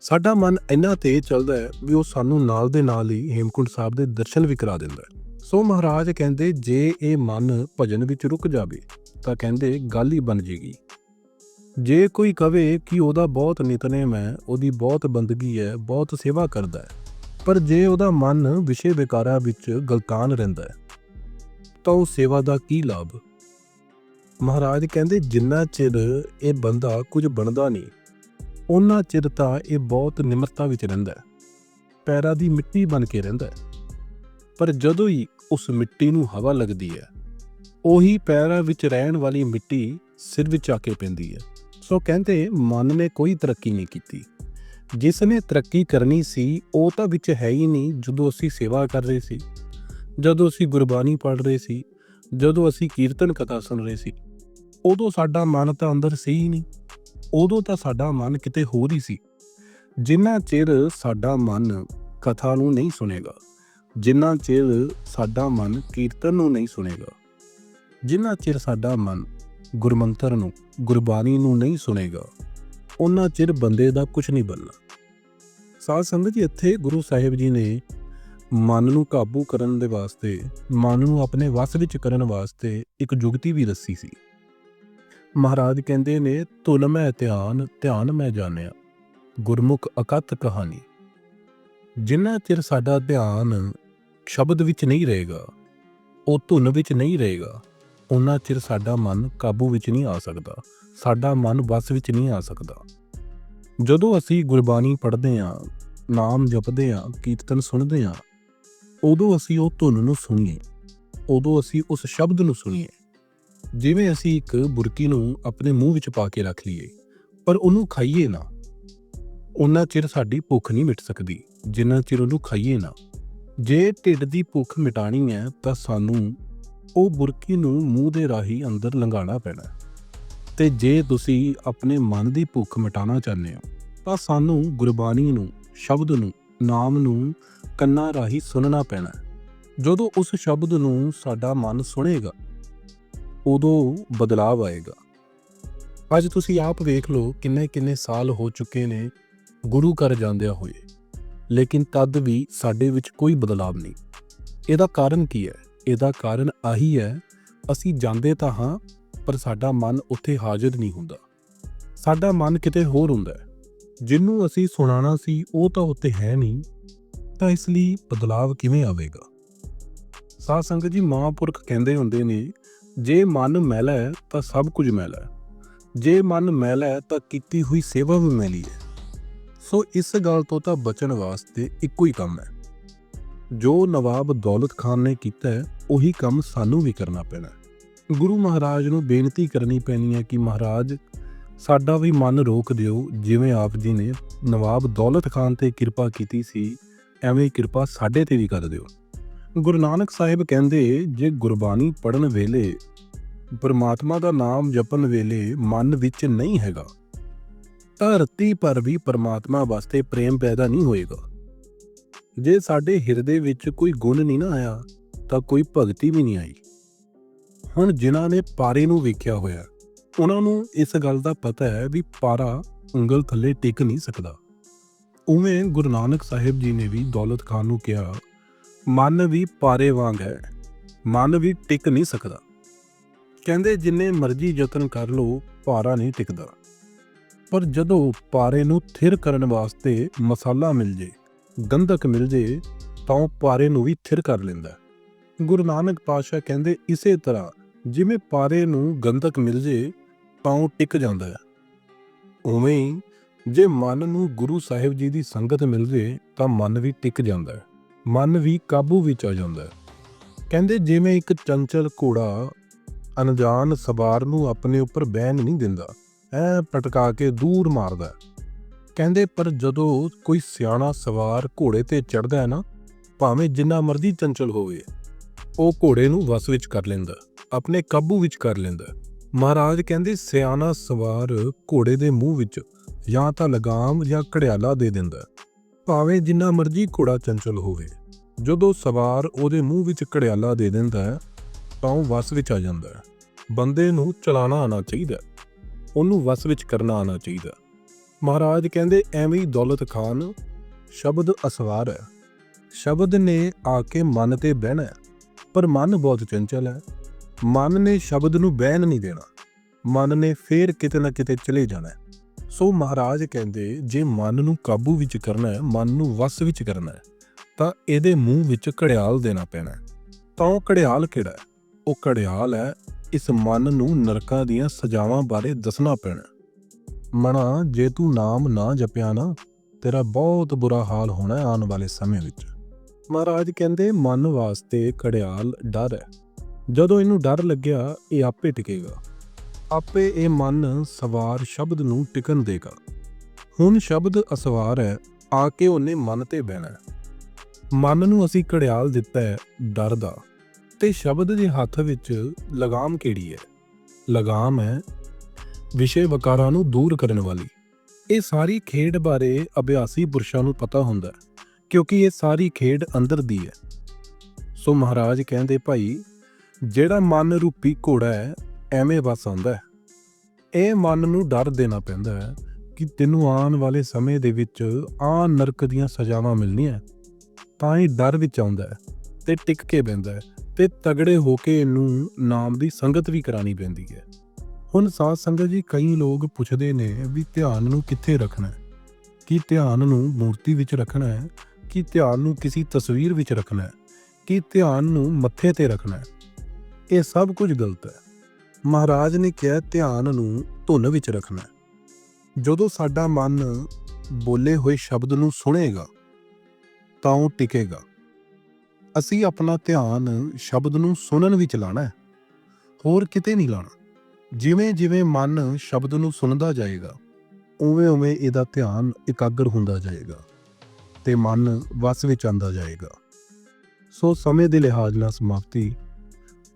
A: ਸਾਡਾ ਮਨ ਇੰਨਾ ਤੇਜ਼ ਚੱਲਦਾ ਹੈ ਵੀ ਉਹ ਸਾਨੂੰ ਨਾਲ ਦੇ ਨਾਲ ਹੀ ਹੇਮਕੁੰਡ ਸਾਹਿਬ ਦੇ ਦਰਸ਼ਨ ਵੀ ਕਰਾ ਦਿੰਦਾ ਹੈ। ਸੋ ਮਹਾਰਾਜ ਕਹਿੰਦੇ, ਜੇ ਇਹ ਮਨ ਭਜਨ ਵਿੱਚ ਰੁਕ ਜਾਵੇ, ਤਾਂ ਕਹਿੰਦੇ ਗੱਲ ਹੀ ਬਣ ਜੇਗੀ। ਜੇ ਕੋਈ ਕਵੇ ਕਿ ਉਹਦਾ ਬਹੁਤ ਨਿਤਨੇਮ ਹੈ, ਉਹਦੀ ਬਹੁਤ ਬੰਦਗੀ ਹੈ, ਬਹੁਤ ਸੇਵਾ ਕਰਦਾ ਹੈ ਪਰ ਜੇ ਉਹਦਾ ਮਨ ਵਿਸ਼ੇ ਵਿਕਾਰਾਂ ਵਿੱਚ ਗਲਕਾਨ ਰਹਿੰਦਾ ਹੈ, ਤਾਂ ਉਹ ਸੇਵਾ ਦਾ ਕੀ ਲਾਭ? ਮਹਾਰਾਜ ਕਹਿੰਦੇ, ਜਿੰਨਾ ਚਿਰ ਇਹ ਬੰਦਾ ਕੁਝ ਬਣਦਾ ਨਹੀਂ ਉਹਨਾਂ ਚਿਰ ਤਾਂ ਇਹ ਬਹੁਤ ਨਿਮਰਤਾ ਵਿੱਚ ਰਹਿੰਦਾ ਹੈ, ਪੈਰਾਂ ਦੀ ਮਿੱਟੀ ਬਣ ਕੇ ਰਹਿੰਦਾ ਹੈ। ਪਰ ਜਦੋਂ ਹੀ ਉਸ ਮਿੱਟੀ ਨੂੰ ਹਵਾ ਲੱਗਦੀ ਹੈ, ਉਹੀ ਪੈਰਾਂ ਵਿੱਚ ਰਹਿਣ ਵਾਲੀ ਮਿੱਟੀ ਸਿਰ ਵਿੱਚ ਆ ਕੇ ਪੈਂਦੀ ਹੈ। ਸੋ ਕਹਿੰਦੇ, ਮਨ ਨੇ ਕੋਈ ਤਰੱਕੀ ਨਹੀਂ ਕੀਤੀ। ਜਿਸ ਨੇ ਤਰੱਕੀ ਕਰਨੀ ਸੀ, ਉਹ ਤਾਂ ਵਿੱਚ ਹੈ ਹੀ ਨਹੀਂ ਜਦੋਂ ਅਸੀਂ ਸੇਵਾ ਕਰ ਰਹੇ ਸੀ, ਜਦੋਂ ਅਸੀਂ ਗੁਰਬਾਣੀ ਪੜ੍ਹ ਰਹੇ ਸੀ, ਜਦੋਂ ਅਸੀਂ ਕੀਰਤਨ ਕਥਾ ਸੁਣ ਰਹੇ ਸੀ। ਉਦੋਂ ਸਾਡਾ ਮਨ ਤਾਂ ਅੰਦਰ ਸੀ ਹੀ ਨਹੀਂ, ਉਦੋਂ ਤਾਂ ਸਾਡਾ ਮਨ ਕਿਤੇ ਹੋਰ ਹੀ ਸੀ। ਜਿੰਨਾ ਚਿਰ ਸਾਡਾ ਮਨ ਕਥਾ ਨੂੰ ਨਹੀਂ ਸੁਨੇਗਾ ਜਿੰਨਾ ਚਿਰ ਸਾਡਾ ਮਨ ਕੀਰਤਨ ਨੂੰ ਨਹੀਂ ਸੁਨੇਗਾ ਜਿੰਨਾ ਚਿਰ ਸਾਡਾ ਮਨ ਗੁਰਮੰਤਰ ਨੂੰ, ਗੁਰਬਾਣੀ ਨੂੰ ਨਹੀਂ ਸੁਨੇਗਾ ਉਹਨਾਂ ਚਿਰ ਬੰਦੇ ਦਾ ਕੁਝ ਨਹੀਂ ਬਣਨਾ। ਸਾਧ ਸੰਗਤ ਜੀ, ਇੱਥੇ ਗੁਰੂ ਸਾਹਿਬ ਜੀ ਨੇ ਮਨ ਨੂੰ ਕਾਬੂ ਕਰਨ ਦੇ ਵਾਸਤੇ, ਮਨ ਨੂੰ ਆਪਣੇ ਵਸ ਵਿੱਚ ਕਰਨ ਵਾਸਤੇ ਇੱਕ ਜੁਗਤੀ ਵੀ ਦੱਸੀ ਸੀ। ਮਹਾਰਾਜ ਕਹਿੰਦੇ ਨੇ, ਤੁਲ ਮੈਂ ਧਿਆਨ ਧਿਆਨ ਮੈਂ ਜਾਣਿਆ, ਗੁਰਮੁਖ ਅਕਤ ਕਹਾਣੀ। ਜਿੰਨਾ ਚਿਰ ਸਾਡਾ ਧਿਆਨ ਸ਼ਬਦ ਵਿੱਚ ਨਹੀਂ ਰਹੇਗਾ, ਉਹ ਧੁਨ ਵਿੱਚ ਨਹੀਂ ਰਹੇਗਾ ਉਹਨਾਂ ਚਿਰ ਸਾਡਾ ਮਨ ਕਾਬੂ ਵਿੱਚ ਨਹੀਂ ਆ ਸਕਦਾ, ਸਾਡਾ ਮਨ ਵਸ ਵਿੱਚ ਨਹੀਂ ਆ ਸਕਦਾ। ਜਦੋਂ ਅਸੀਂ ਗੁਰਬਾਣੀ ਪੜ੍ਹਦੇ ਹਾਂ, ਨਾਮ ਜਪਦੇ ਹਾਂ, ਕੀਰਤਨ ਸੁਣਦੇ ਹਾਂ, ਉਦੋਂ ਅਸੀਂ ਉਹ ਧੁਨ ਨੂੰ ਸੁਣੀਏ, ਉਦੋਂ ਅਸੀਂ ਉਸ ਸ਼ਬਦ ਨੂੰ ਸੁਣੀਏ। ਜਿਵੇਂ ਅਸੀਂ ਇੱਕ ਬੁਰਕੀ ਨੂੰ ਆਪਣੇ ਮੂੰਹ ਵਿੱਚ ਪਾ ਕੇ ਰੱਖ ਲਈਏ, ਪਰ ਉਹਨੂੰ ਖਾਈਏ ਨਾ ਉਹਨਾਂ ਚਿਰ ਸਾਡੀ ਭੁੱਖ ਨਹੀਂ ਮਿਟ ਸਕਦੀ, ਜਿੰਨਾ ਚਿਰ ਉਹਨੂੰ ਖਾਈਏ ਨਾ। ਜੇ ਢਿੱਡ ਦੀ ਭੁੱਖ ਮਿਟਾਣੀ ਹੈ, ਤਾਂ ਸਾਨੂੰ ਉਹ ਬੁਰਕੀ ਨੂੰ ਮੂੰਹ ਦੇ ਰਾਹੀਂ ਅੰਦਰ ਲੰਘਾਉਣਾ ਪੈਣਾ। ਤੇ ਜੇ ਤੁਸੀਂ ਆਪਣੇ ਮਨ ਦੀ ਭੁੱਖ ਮਿਟਾਉਣਾ ਚਾਹੁੰਦੇ ਹੋ, ਤਾਂ ਸਾਨੂੰ ਗੁਰਬਾਣੀ ਨੂੰ, ਸ਼ਬਦ ਨੂੰ, ਨਾਮ ਨੂੰ ਕੰਨਾਂ ਰਾਹੀਂ ਸੁਣਨਾ ਪੈਣਾ ਜਦੋਂ ਉਸ ਸ਼ਬਦ ਨੂੰ ਸਾਡਾ ਮਨ ਸੁਣੇਗਾ, ਉਦੋਂ ਬਦਲਾਵ ਆਏਗਾ। ਅੱਜ ਤੁਸੀਂ ਆਪ ਵੇਖ ਲਓ ਕਿੰਨੇ ਕਿੰਨੇ ਸਾਲ ਹੋ ਚੁੱਕੇ ਨੇ ਗੁਰੂ ਘਰ ਜਾਂਦਿਆਂ ਹੋਏ, ਲੇਕਿਨ ਤਦ ਵੀ ਸਾਡੇ ਵਿੱਚ ਕੋਈ ਬਦਲਾਅ ਨਹੀਂ। ਇਹਦਾ ਕਾਰਨ ਕੀ ਹੈ? ਇਹਦਾ ਕਾਰਨ ਆਹੀ ਹੈ, ਅਸੀਂ ਜਾਂਦੇ ਤਾਂ ਹਾਂ ਪਰ ਸਾਡਾ ਮਨ ਉੱਥੇ ਹਾਜ਼ਰ ਨਹੀਂ ਹੁੰਦਾ। ਸਾਡਾ ਮਨ ਕਿਤੇ ਹੋਰ ਹੁੰਦਾ ਹੈ। ਜਿਹਨੂੰ ਅਸੀਂ ਸੁਣਾਣਾ ਸੀ, ਉਹ ਤਾਂ ਉੱਥੇ ਹੈ ਨਹੀਂ, ਤਾਂ ਇਸ ਲਈ ਬਦਲਾਅ ਕਿਵੇਂ ਆਵੇਗਾ? ਸਾਧ ਸੰਗਤ ਜੀ, ਮਹਾਂਪੁਰਖ ਕਹਿੰਦੇ ਹੁੰਦੇ ਨੇ, ਜੇ ਮਨ ਮੈਲਾ ਹੈ, ਤਾਂ ਸਭ ਕੁਝ ਮੈਲਾ ਹੈ। ਜੇ ਮਨ ਮੈਲਾ ਹੈ, ਤਾਂ ਕੀਤੀ ਹੋਈ ਸੇਵਾ ਵੀ ਮੈਲੀ ਹੈ। ਸੋ ਇਸ ਗੱਲ ਤੋਂ ਤਾਂ ਬਚਣ ਵਾਸਤੇ ਇੱਕੋ ਹੀ ਕੰਮ ਹੈ। ਜੋ ਨਵਾਬ ਦੌਲਤ ਖਾਨ ਨੇ ਕੀਤਾ ਉਹੀ ਕੰਮ ਸਾਨੂੰ ਵੀ ਕਰਨਾ ਪੈਣਾ ਗੁਰੂ ਮਹਾਰਾਜ ਨੂੰ ਬੇਨਤੀ ਕਰਨੀ ਪੈਣੀ ਹੈ ਕਿ ਮਹਾਰਾਜ, ਸਾਡਾ ਵੀ ਮਨ ਰੋਕ ਦਿਓ, ਜਿਵੇਂ ਆਪ ਜੀ ਨੇ ਨਵਾਬ ਦੌਲਤ ਖਾਨ ਤੇ ਕਿਰਪਾ ਕੀਤੀ ਸੀ, ਐਵੇਂ ਕਿਰਪਾ ਸਾਡੇ ਤੇ ਵੀ ਕਰ ਦਿਓ। ਗੁਰੂ ਨਾਨਕ ਸਾਹਿਬ ਕਹਿੰਦੇ, ਜੇ ਗੁਰਬਾਣੀ ਪੜਨ ਵੇਲੇ ਪਰਮਾਤਮਾ ਦਾ ਨਾਮ ਜਪਣ ਵੇਲੇ ਮਨ ਵਿੱਚ ਨਹੀਂ ਹੈਗਾ, ਤਾਂ ਧਰਤੀ ਪਰ ਵੀ ਪਰਮਾਤਮਾ ਵਾਸਤੇ ਪ੍ਰੇਮ ਪੈਦਾ ਨਹੀਂ ਹੋਏਗਾ। ਜੇ ਸਾਡੇ ਹਿਰਦੇ ਵਿੱਚ ਕੋਈ ਗੁਣ ਨਹੀਂ ਨਾ ਆਇਆ, ਤਾਂ ਕੋਈ ਭਗਤੀ ਵੀ ਨਹੀਂ ਆਈ। ਹੁਣ ਜਿਨ੍ਹਾਂ ਨੇ ਪਾਰੇ ਨੂੰ ਵੇਖਿਆ ਹੋਇਆ ਉਹਨਾਂ ਨੂੰ ਇਸ ਗੱਲ ਦਾ ਪਤਾ ਹੈ ਵੀ ਪਾਰਾ ਉਂਗਲ ਥੱਲੇ ਟਿਕ ਨਹੀਂ ਸਕਦਾ। ਉਵੇਂ ਗੁਰੂ ਨਾਨਕ ਸਾਹਿਬ ਜੀ ਨੇ ਵੀ ਦੌਲਤ ਖਾਨ ਨੂੰ ਕਿਹਾ, ਮਨ ਵੀ ਪਾਰੇ ਵਾਂਗ ਹੈ, ਮਨ ਵੀ ਟਿਕ ਨਹੀਂ ਸਕਦਾ। ਕਹਿੰਦੇ, ਜਿੰਨੇ ਮਰਜ਼ੀ ਯਤਨ ਕਰ ਲੋ ਪਾਰਾ ਨਹੀਂ ਟਿਕਦਾ। ਪਰ ਜਦੋਂ ਪਾਰੇ ਨੂੰ ਥਿਰ ਕਰਨ ਵਾਸਤੇ ਮਸਾਲਾ ਮਿਲ ਜੇ, ਗੰਧਕ ਮਿਲ ਜੇ, ਤਾਂ ਉਹ ਪਾਰੇ ਨੂੰ ਵੀ ਥਿਰ ਕਰ ਲੈਂਦਾ ਗੁਰੂ ਨਾਨਕ ਪਾਤਸ਼ਾਹ ਕਹਿੰਦੇ, ਇਸੇ ਤਰ੍ਹਾਂ ਜਿਵੇਂ ਪਾਰੇ ਨੂੰ ਗੰਧਕ ਮਿਲ ਜੇ, ਤਾਂ ਉਹ ਟਿਕ ਜਾਂਦਾ ਹੈ। ਉਵੇਂ ਹੀ ਜੇ ਮਨ ਨੂੰ ਗੁਰੂ ਸਾਹਿਬ ਜੀ ਦੀ ਸੰਗਤ ਮਿਲ ਜੇ, ਤਾਂ ਮਨ ਵੀ ਟਿਕ ਜਾਂਦਾ ਹੈ। ਮਨ ਵੀ ਕਾਬੂ ਵਿੱਚ ਆ ਜਾਂਦਾ ਹੈ। ਕਹਿੰਦੇ ਜਿਵੇਂ ਇੱਕ ਚੰਚਲ ਘੋੜਾ ਅਣਜਾਣ ਸਵਾਰ ਨੂੰ ਆਪਣੇ ਉੱਪਰ ਬਹਿਣ ਨਹੀਂ ਦਿੰਦਾ, ਐ ਪਟਕਾ ਕੇ ਦੂਰ ਮਾਰਦਾ ਕਹਿੰਦੇ ਪਰ ਜਦੋਂ ਕੋਈ ਸਿਆਣਾ ਸਵਾਰ ਘੋੜੇ ਤੇ ਚੜਦਾ ਹੈ ਨਾ, ਭਾਵੇਂ ਜਿੰਨਾ ਮਰਜ਼ੀ ਚੰਚਲ ਹੋਵੇ, ਉਹ ਘੋੜੇ ਨੂੰ ਵਸ ਵਿੱਚ ਕਰ ਲੈਂਦਾ ਆਪਣੇ ਕਾਬੂ ਵਿੱਚ ਕਰ ਲੈਂਦਾ ਮਹਾਰਾਜ ਕਹਿੰਦੇ, ਸਿਆਣਾ ਸਵਾਰ ਘੋੜੇ ਦੇ ਮੂੰਹ ਵਿੱਚ ਜਾਂ ਤਾਂ ਲਗਾਮ ਜਾਂ ਘੜਿਆਲਾ ਦੇ ਦਿੰਦਾ ਭਾਵੇਂ ਜਿੰਨਾ ਮਰਜ਼ੀ ਘੋੜਾ ਚੰਚਲ ਹੋਵੇ, ਜਦੋਂ ਸਵਾਰ ਉਹਦੇ ਮੂੰਹ ਵਿੱਚ ਘੜਿਆਲਾ ਦੇ ਦਿੰਦਾ ਹੈ, ਤਾਂ ਉਹ ਵਸ ਵਿੱਚ ਆ ਜਾਂਦਾ ਹੈ। ਬੰਦੇ ਨੂੰ ਚਲਾਣਾ ਆਣਾ ਚਾਹੀਦਾ ਉਹਨੂੰ ਵਸ ਵਿੱਚ ਕਰਨਾ ਆਣਾ ਚਾਹੀਦਾ ਮਹਾਰਾਜ ਕਹਿੰਦੇ, ਐਵੇਂ ਹੀ ਦੌਲਤ ਖਾਨ ਸ਼ਬਦ ਅਸਵਾਰ ਹੈ। ਸ਼ਬਦ ਨੇ ਆ ਕੇ ਮਨ ਤੇ ਬਹਿਣਾ ਪਰ ਮਨ ਬਹੁਤ ਚੰਚਲ ਹੈ। ਮਨ ਨੇ ਸ਼ਬਦ ਨੂੰ ਬਹਿਣ ਨਹੀਂ ਦੇਣਾ। ਮਨ ਨੇ ਫੇਰ ਕਿਤੇ ਨਾ ਕਿਤੇ ਚਲੇ ਜਾਣਾ। ਸੋ ਮਹਾਰਾਜ ਕਹਿੰਦੇ, ਜੇ ਮਨ ਨੂੰ ਕਾਬੂ ਵਿੱਚ ਕਰਨਾ ਹੈ, ਮਨ ਨੂੰ ਵਸ ਵਿੱਚ ਕਰਨਾ ਹੈ, ਤਾਂ ਇਹਦੇ ਮੂੰਹ ਵਿੱਚ ਘੜਿਆਲ ਦੇਣਾ ਪੈਣਾ ਤਾਂ ਉਹ ਘੜਿਆਲ ਕਿਹੜਾ ਹੈ? ਉਹ ਘੜਿਆਲ ਹੈ ਇਸ ਮਨ ਨੂੰ ਨਰਕਾਂ ਦੀਆਂ ਸਜ਼ਾਵਾਂ ਬਾਰੇ ਦੱਸਣਾ ਪੈਣਾ। ਮਨਾ, ਜੇ ਤੂੰ ਨਾਮ ਨਾ ਜਪਿਆ ਨਾ, ਤੇਰਾ ਬਹੁਤ ਬੁਰਾ ਹਾਲ ਹੋਣਾ ਆਉਣ ਵਾਲੇ ਸਮੇਂ ਵਿੱਚ। ਮਹਾਰਾਜ ਕਹਿੰਦੇ, ਮਨ ਵਾਸਤੇ ਘੜਿਆਲ ਡਰ ਹੈ। ਜਦੋਂ ਇਹਨੂੰ ਡਰ ਲੱਗਿਆ, ਇਹ ਆਪੇ ਟਿਕੇਗਾ। ਆਪੇ ਇਹ ਮਨ ਸਵਾਰ ਸ਼ਬਦ ਨੂੰ ਟਿਕਣ ਦੇਗਾ। ਹੁਣ ਸ਼ਬਦ ਅਸਵਾਰ ਹੈ, ਆ ਕੇ ਉਹਨੇ ਮਨ ਤੇ ਬਹਿਣਾ ਮਨ ਨੂੰ ਅਸੀਂ ਘੜਿਆਲ ਦਿੱਤਾ ਹੈ ਡਰ ਦਾ ਤੇ ਸ਼ਬਦ ਦੇ ਹੱਥ ਵਿੱਚ ਲਗਾਮ ਕਿਹੜੀ ਹੈ? ਲਗਾਮ ਹੈ ਵਿਸ਼ੇ ਵਕਾਰਾਂ ਨੂੰ ਦੂਰ ਕਰਨ ਵਾਲੀ। ਇਹ ਸਾਰੀ ਖੇਡ ਬਾਰੇ ਅਭਿਆਸੀ ਪੁਰਸ਼ਾਂ ਨੂੰ ਪਤਾ ਹੁੰਦਾ ਹੈ, ਕਿਉਂਕਿ ਇਹ ਸਾਰੀ ਖੇਡ ਅੰਦਰ ਦੀ ਹੈ। ਸੋ ਮਹਾਰਾਜ ਕਹਿੰਦੇ, ਭਾਈ ਜਿਹੜਾ ਮਨ ਰੂਪੀ ਘੋੜਾ ਹੈ, ਐਵੇਂ ਬਸ ਆਉਂਦਾ ਹੈ। ਇਹ ਮਨ ਨੂੰ ਡਰ ਦੇਣਾ ਪੈਂਦਾ ਹੈ ਕਿ ਤੈਨੂੰ ਆਉਣ ਵਾਲੇ ਸਮੇਂ ਦੇ ਵਿੱਚ ਆ ਨਰਕ ਦੀਆਂ ਸਜ਼ਾਵਾਂ ਮਿਲਣੀਆਂ ਤਾਂ ਇਹ ਡਰ ਵਿੱਚ ਆਉਂਦਾ ਹੈ ਤੇ ਟਿਕ ਕੇ ਬੈੰਦਾ ਹੈ ਤੇ ਤਗੜੇ ਹੋ ਕੇ ਇਹਨੂੰ ਨਾਮ ਦੀ ਸੰਗਤ ਵੀ ਕਰਾਣੀ ਪੈਂਦੀ ਹੈ। ਹੁਣ ਸਾਧ ਸੰਗਤ ਜੀ, ਕਈ ਲੋਕ ਪੁੱਛਦੇ ਨੇ ਵੀ ਧਿਆਨ ਨੂੰ ਕਿੱਥੇ ਰੱਖਣਾ ਹੈ? ਕੀ ਧਿਆਨ ਨੂੰ ਮੂਰਤੀ ਵਿੱਚ ਰੱਖਣਾ ਹੈ? ਕਿ ਧਿਆਨ ਨੂੰ ਕਿਸੇ ਤਸਵੀਰ ਵਿੱਚ ਰੱਖਣਾ ਹੈ? ਕਿ ਧਿਆਨ ਨੂੰ ਮੱਥੇ ਤੇ ਰੱਖਣਾ ਹੈ? ਇਹ ਸਭ ਕੁਝ ਗਲਤ ਹੈ। ਮਹਾਰਾਜ ਨੇ ਕਿਹਾ, ਧਿਆਨ ਨੂੰ ਧੁਨ ਵਿੱਚ ਰੱਖਣਾ ਜਦੋਂ ਸਾਡਾ ਮਨ ਬੋਲੇ ਹੋਏ ਸ਼ਬਦ ਨੂੰ ਸੁਣੇਗਾ, ਤਾਂ ਉਹ ਟਿਕੇਗਾ। ਅਸੀਂ ਆਪਣਾ ਧਿਆਨ ਸ਼ਬਦ ਨੂੰ ਸੁਣਨ ਵਿੱਚ ਲਾਣਾ ਹੈ। ਹੋਰ ਕਿਤੇ ਨਹੀਂ ਲਾਣਾ। ਜਿਵੇਂ ਜਿਵੇਂ ਮਨ ਸ਼ਬਦ ਨੂੰ ਸੁਣਦਾ ਜਾਏਗਾ ਉਵੇਂ ਉਵੇਂ ਇਹਦਾ ਧਿਆਨ ਇਕਾਗਰ ਹੁੰਦਾ ਜਾਏਗਾ ਤੇ ਮਨ ਵਸ ਵਿੱਚ ਆਂਦਾ ਜਾਏਗਾ। ਸੋ ਸਮੇਂ ਦੇ ਲਿਹਾਜ਼ ਨਾਲ ਸਮਾਪਤੀ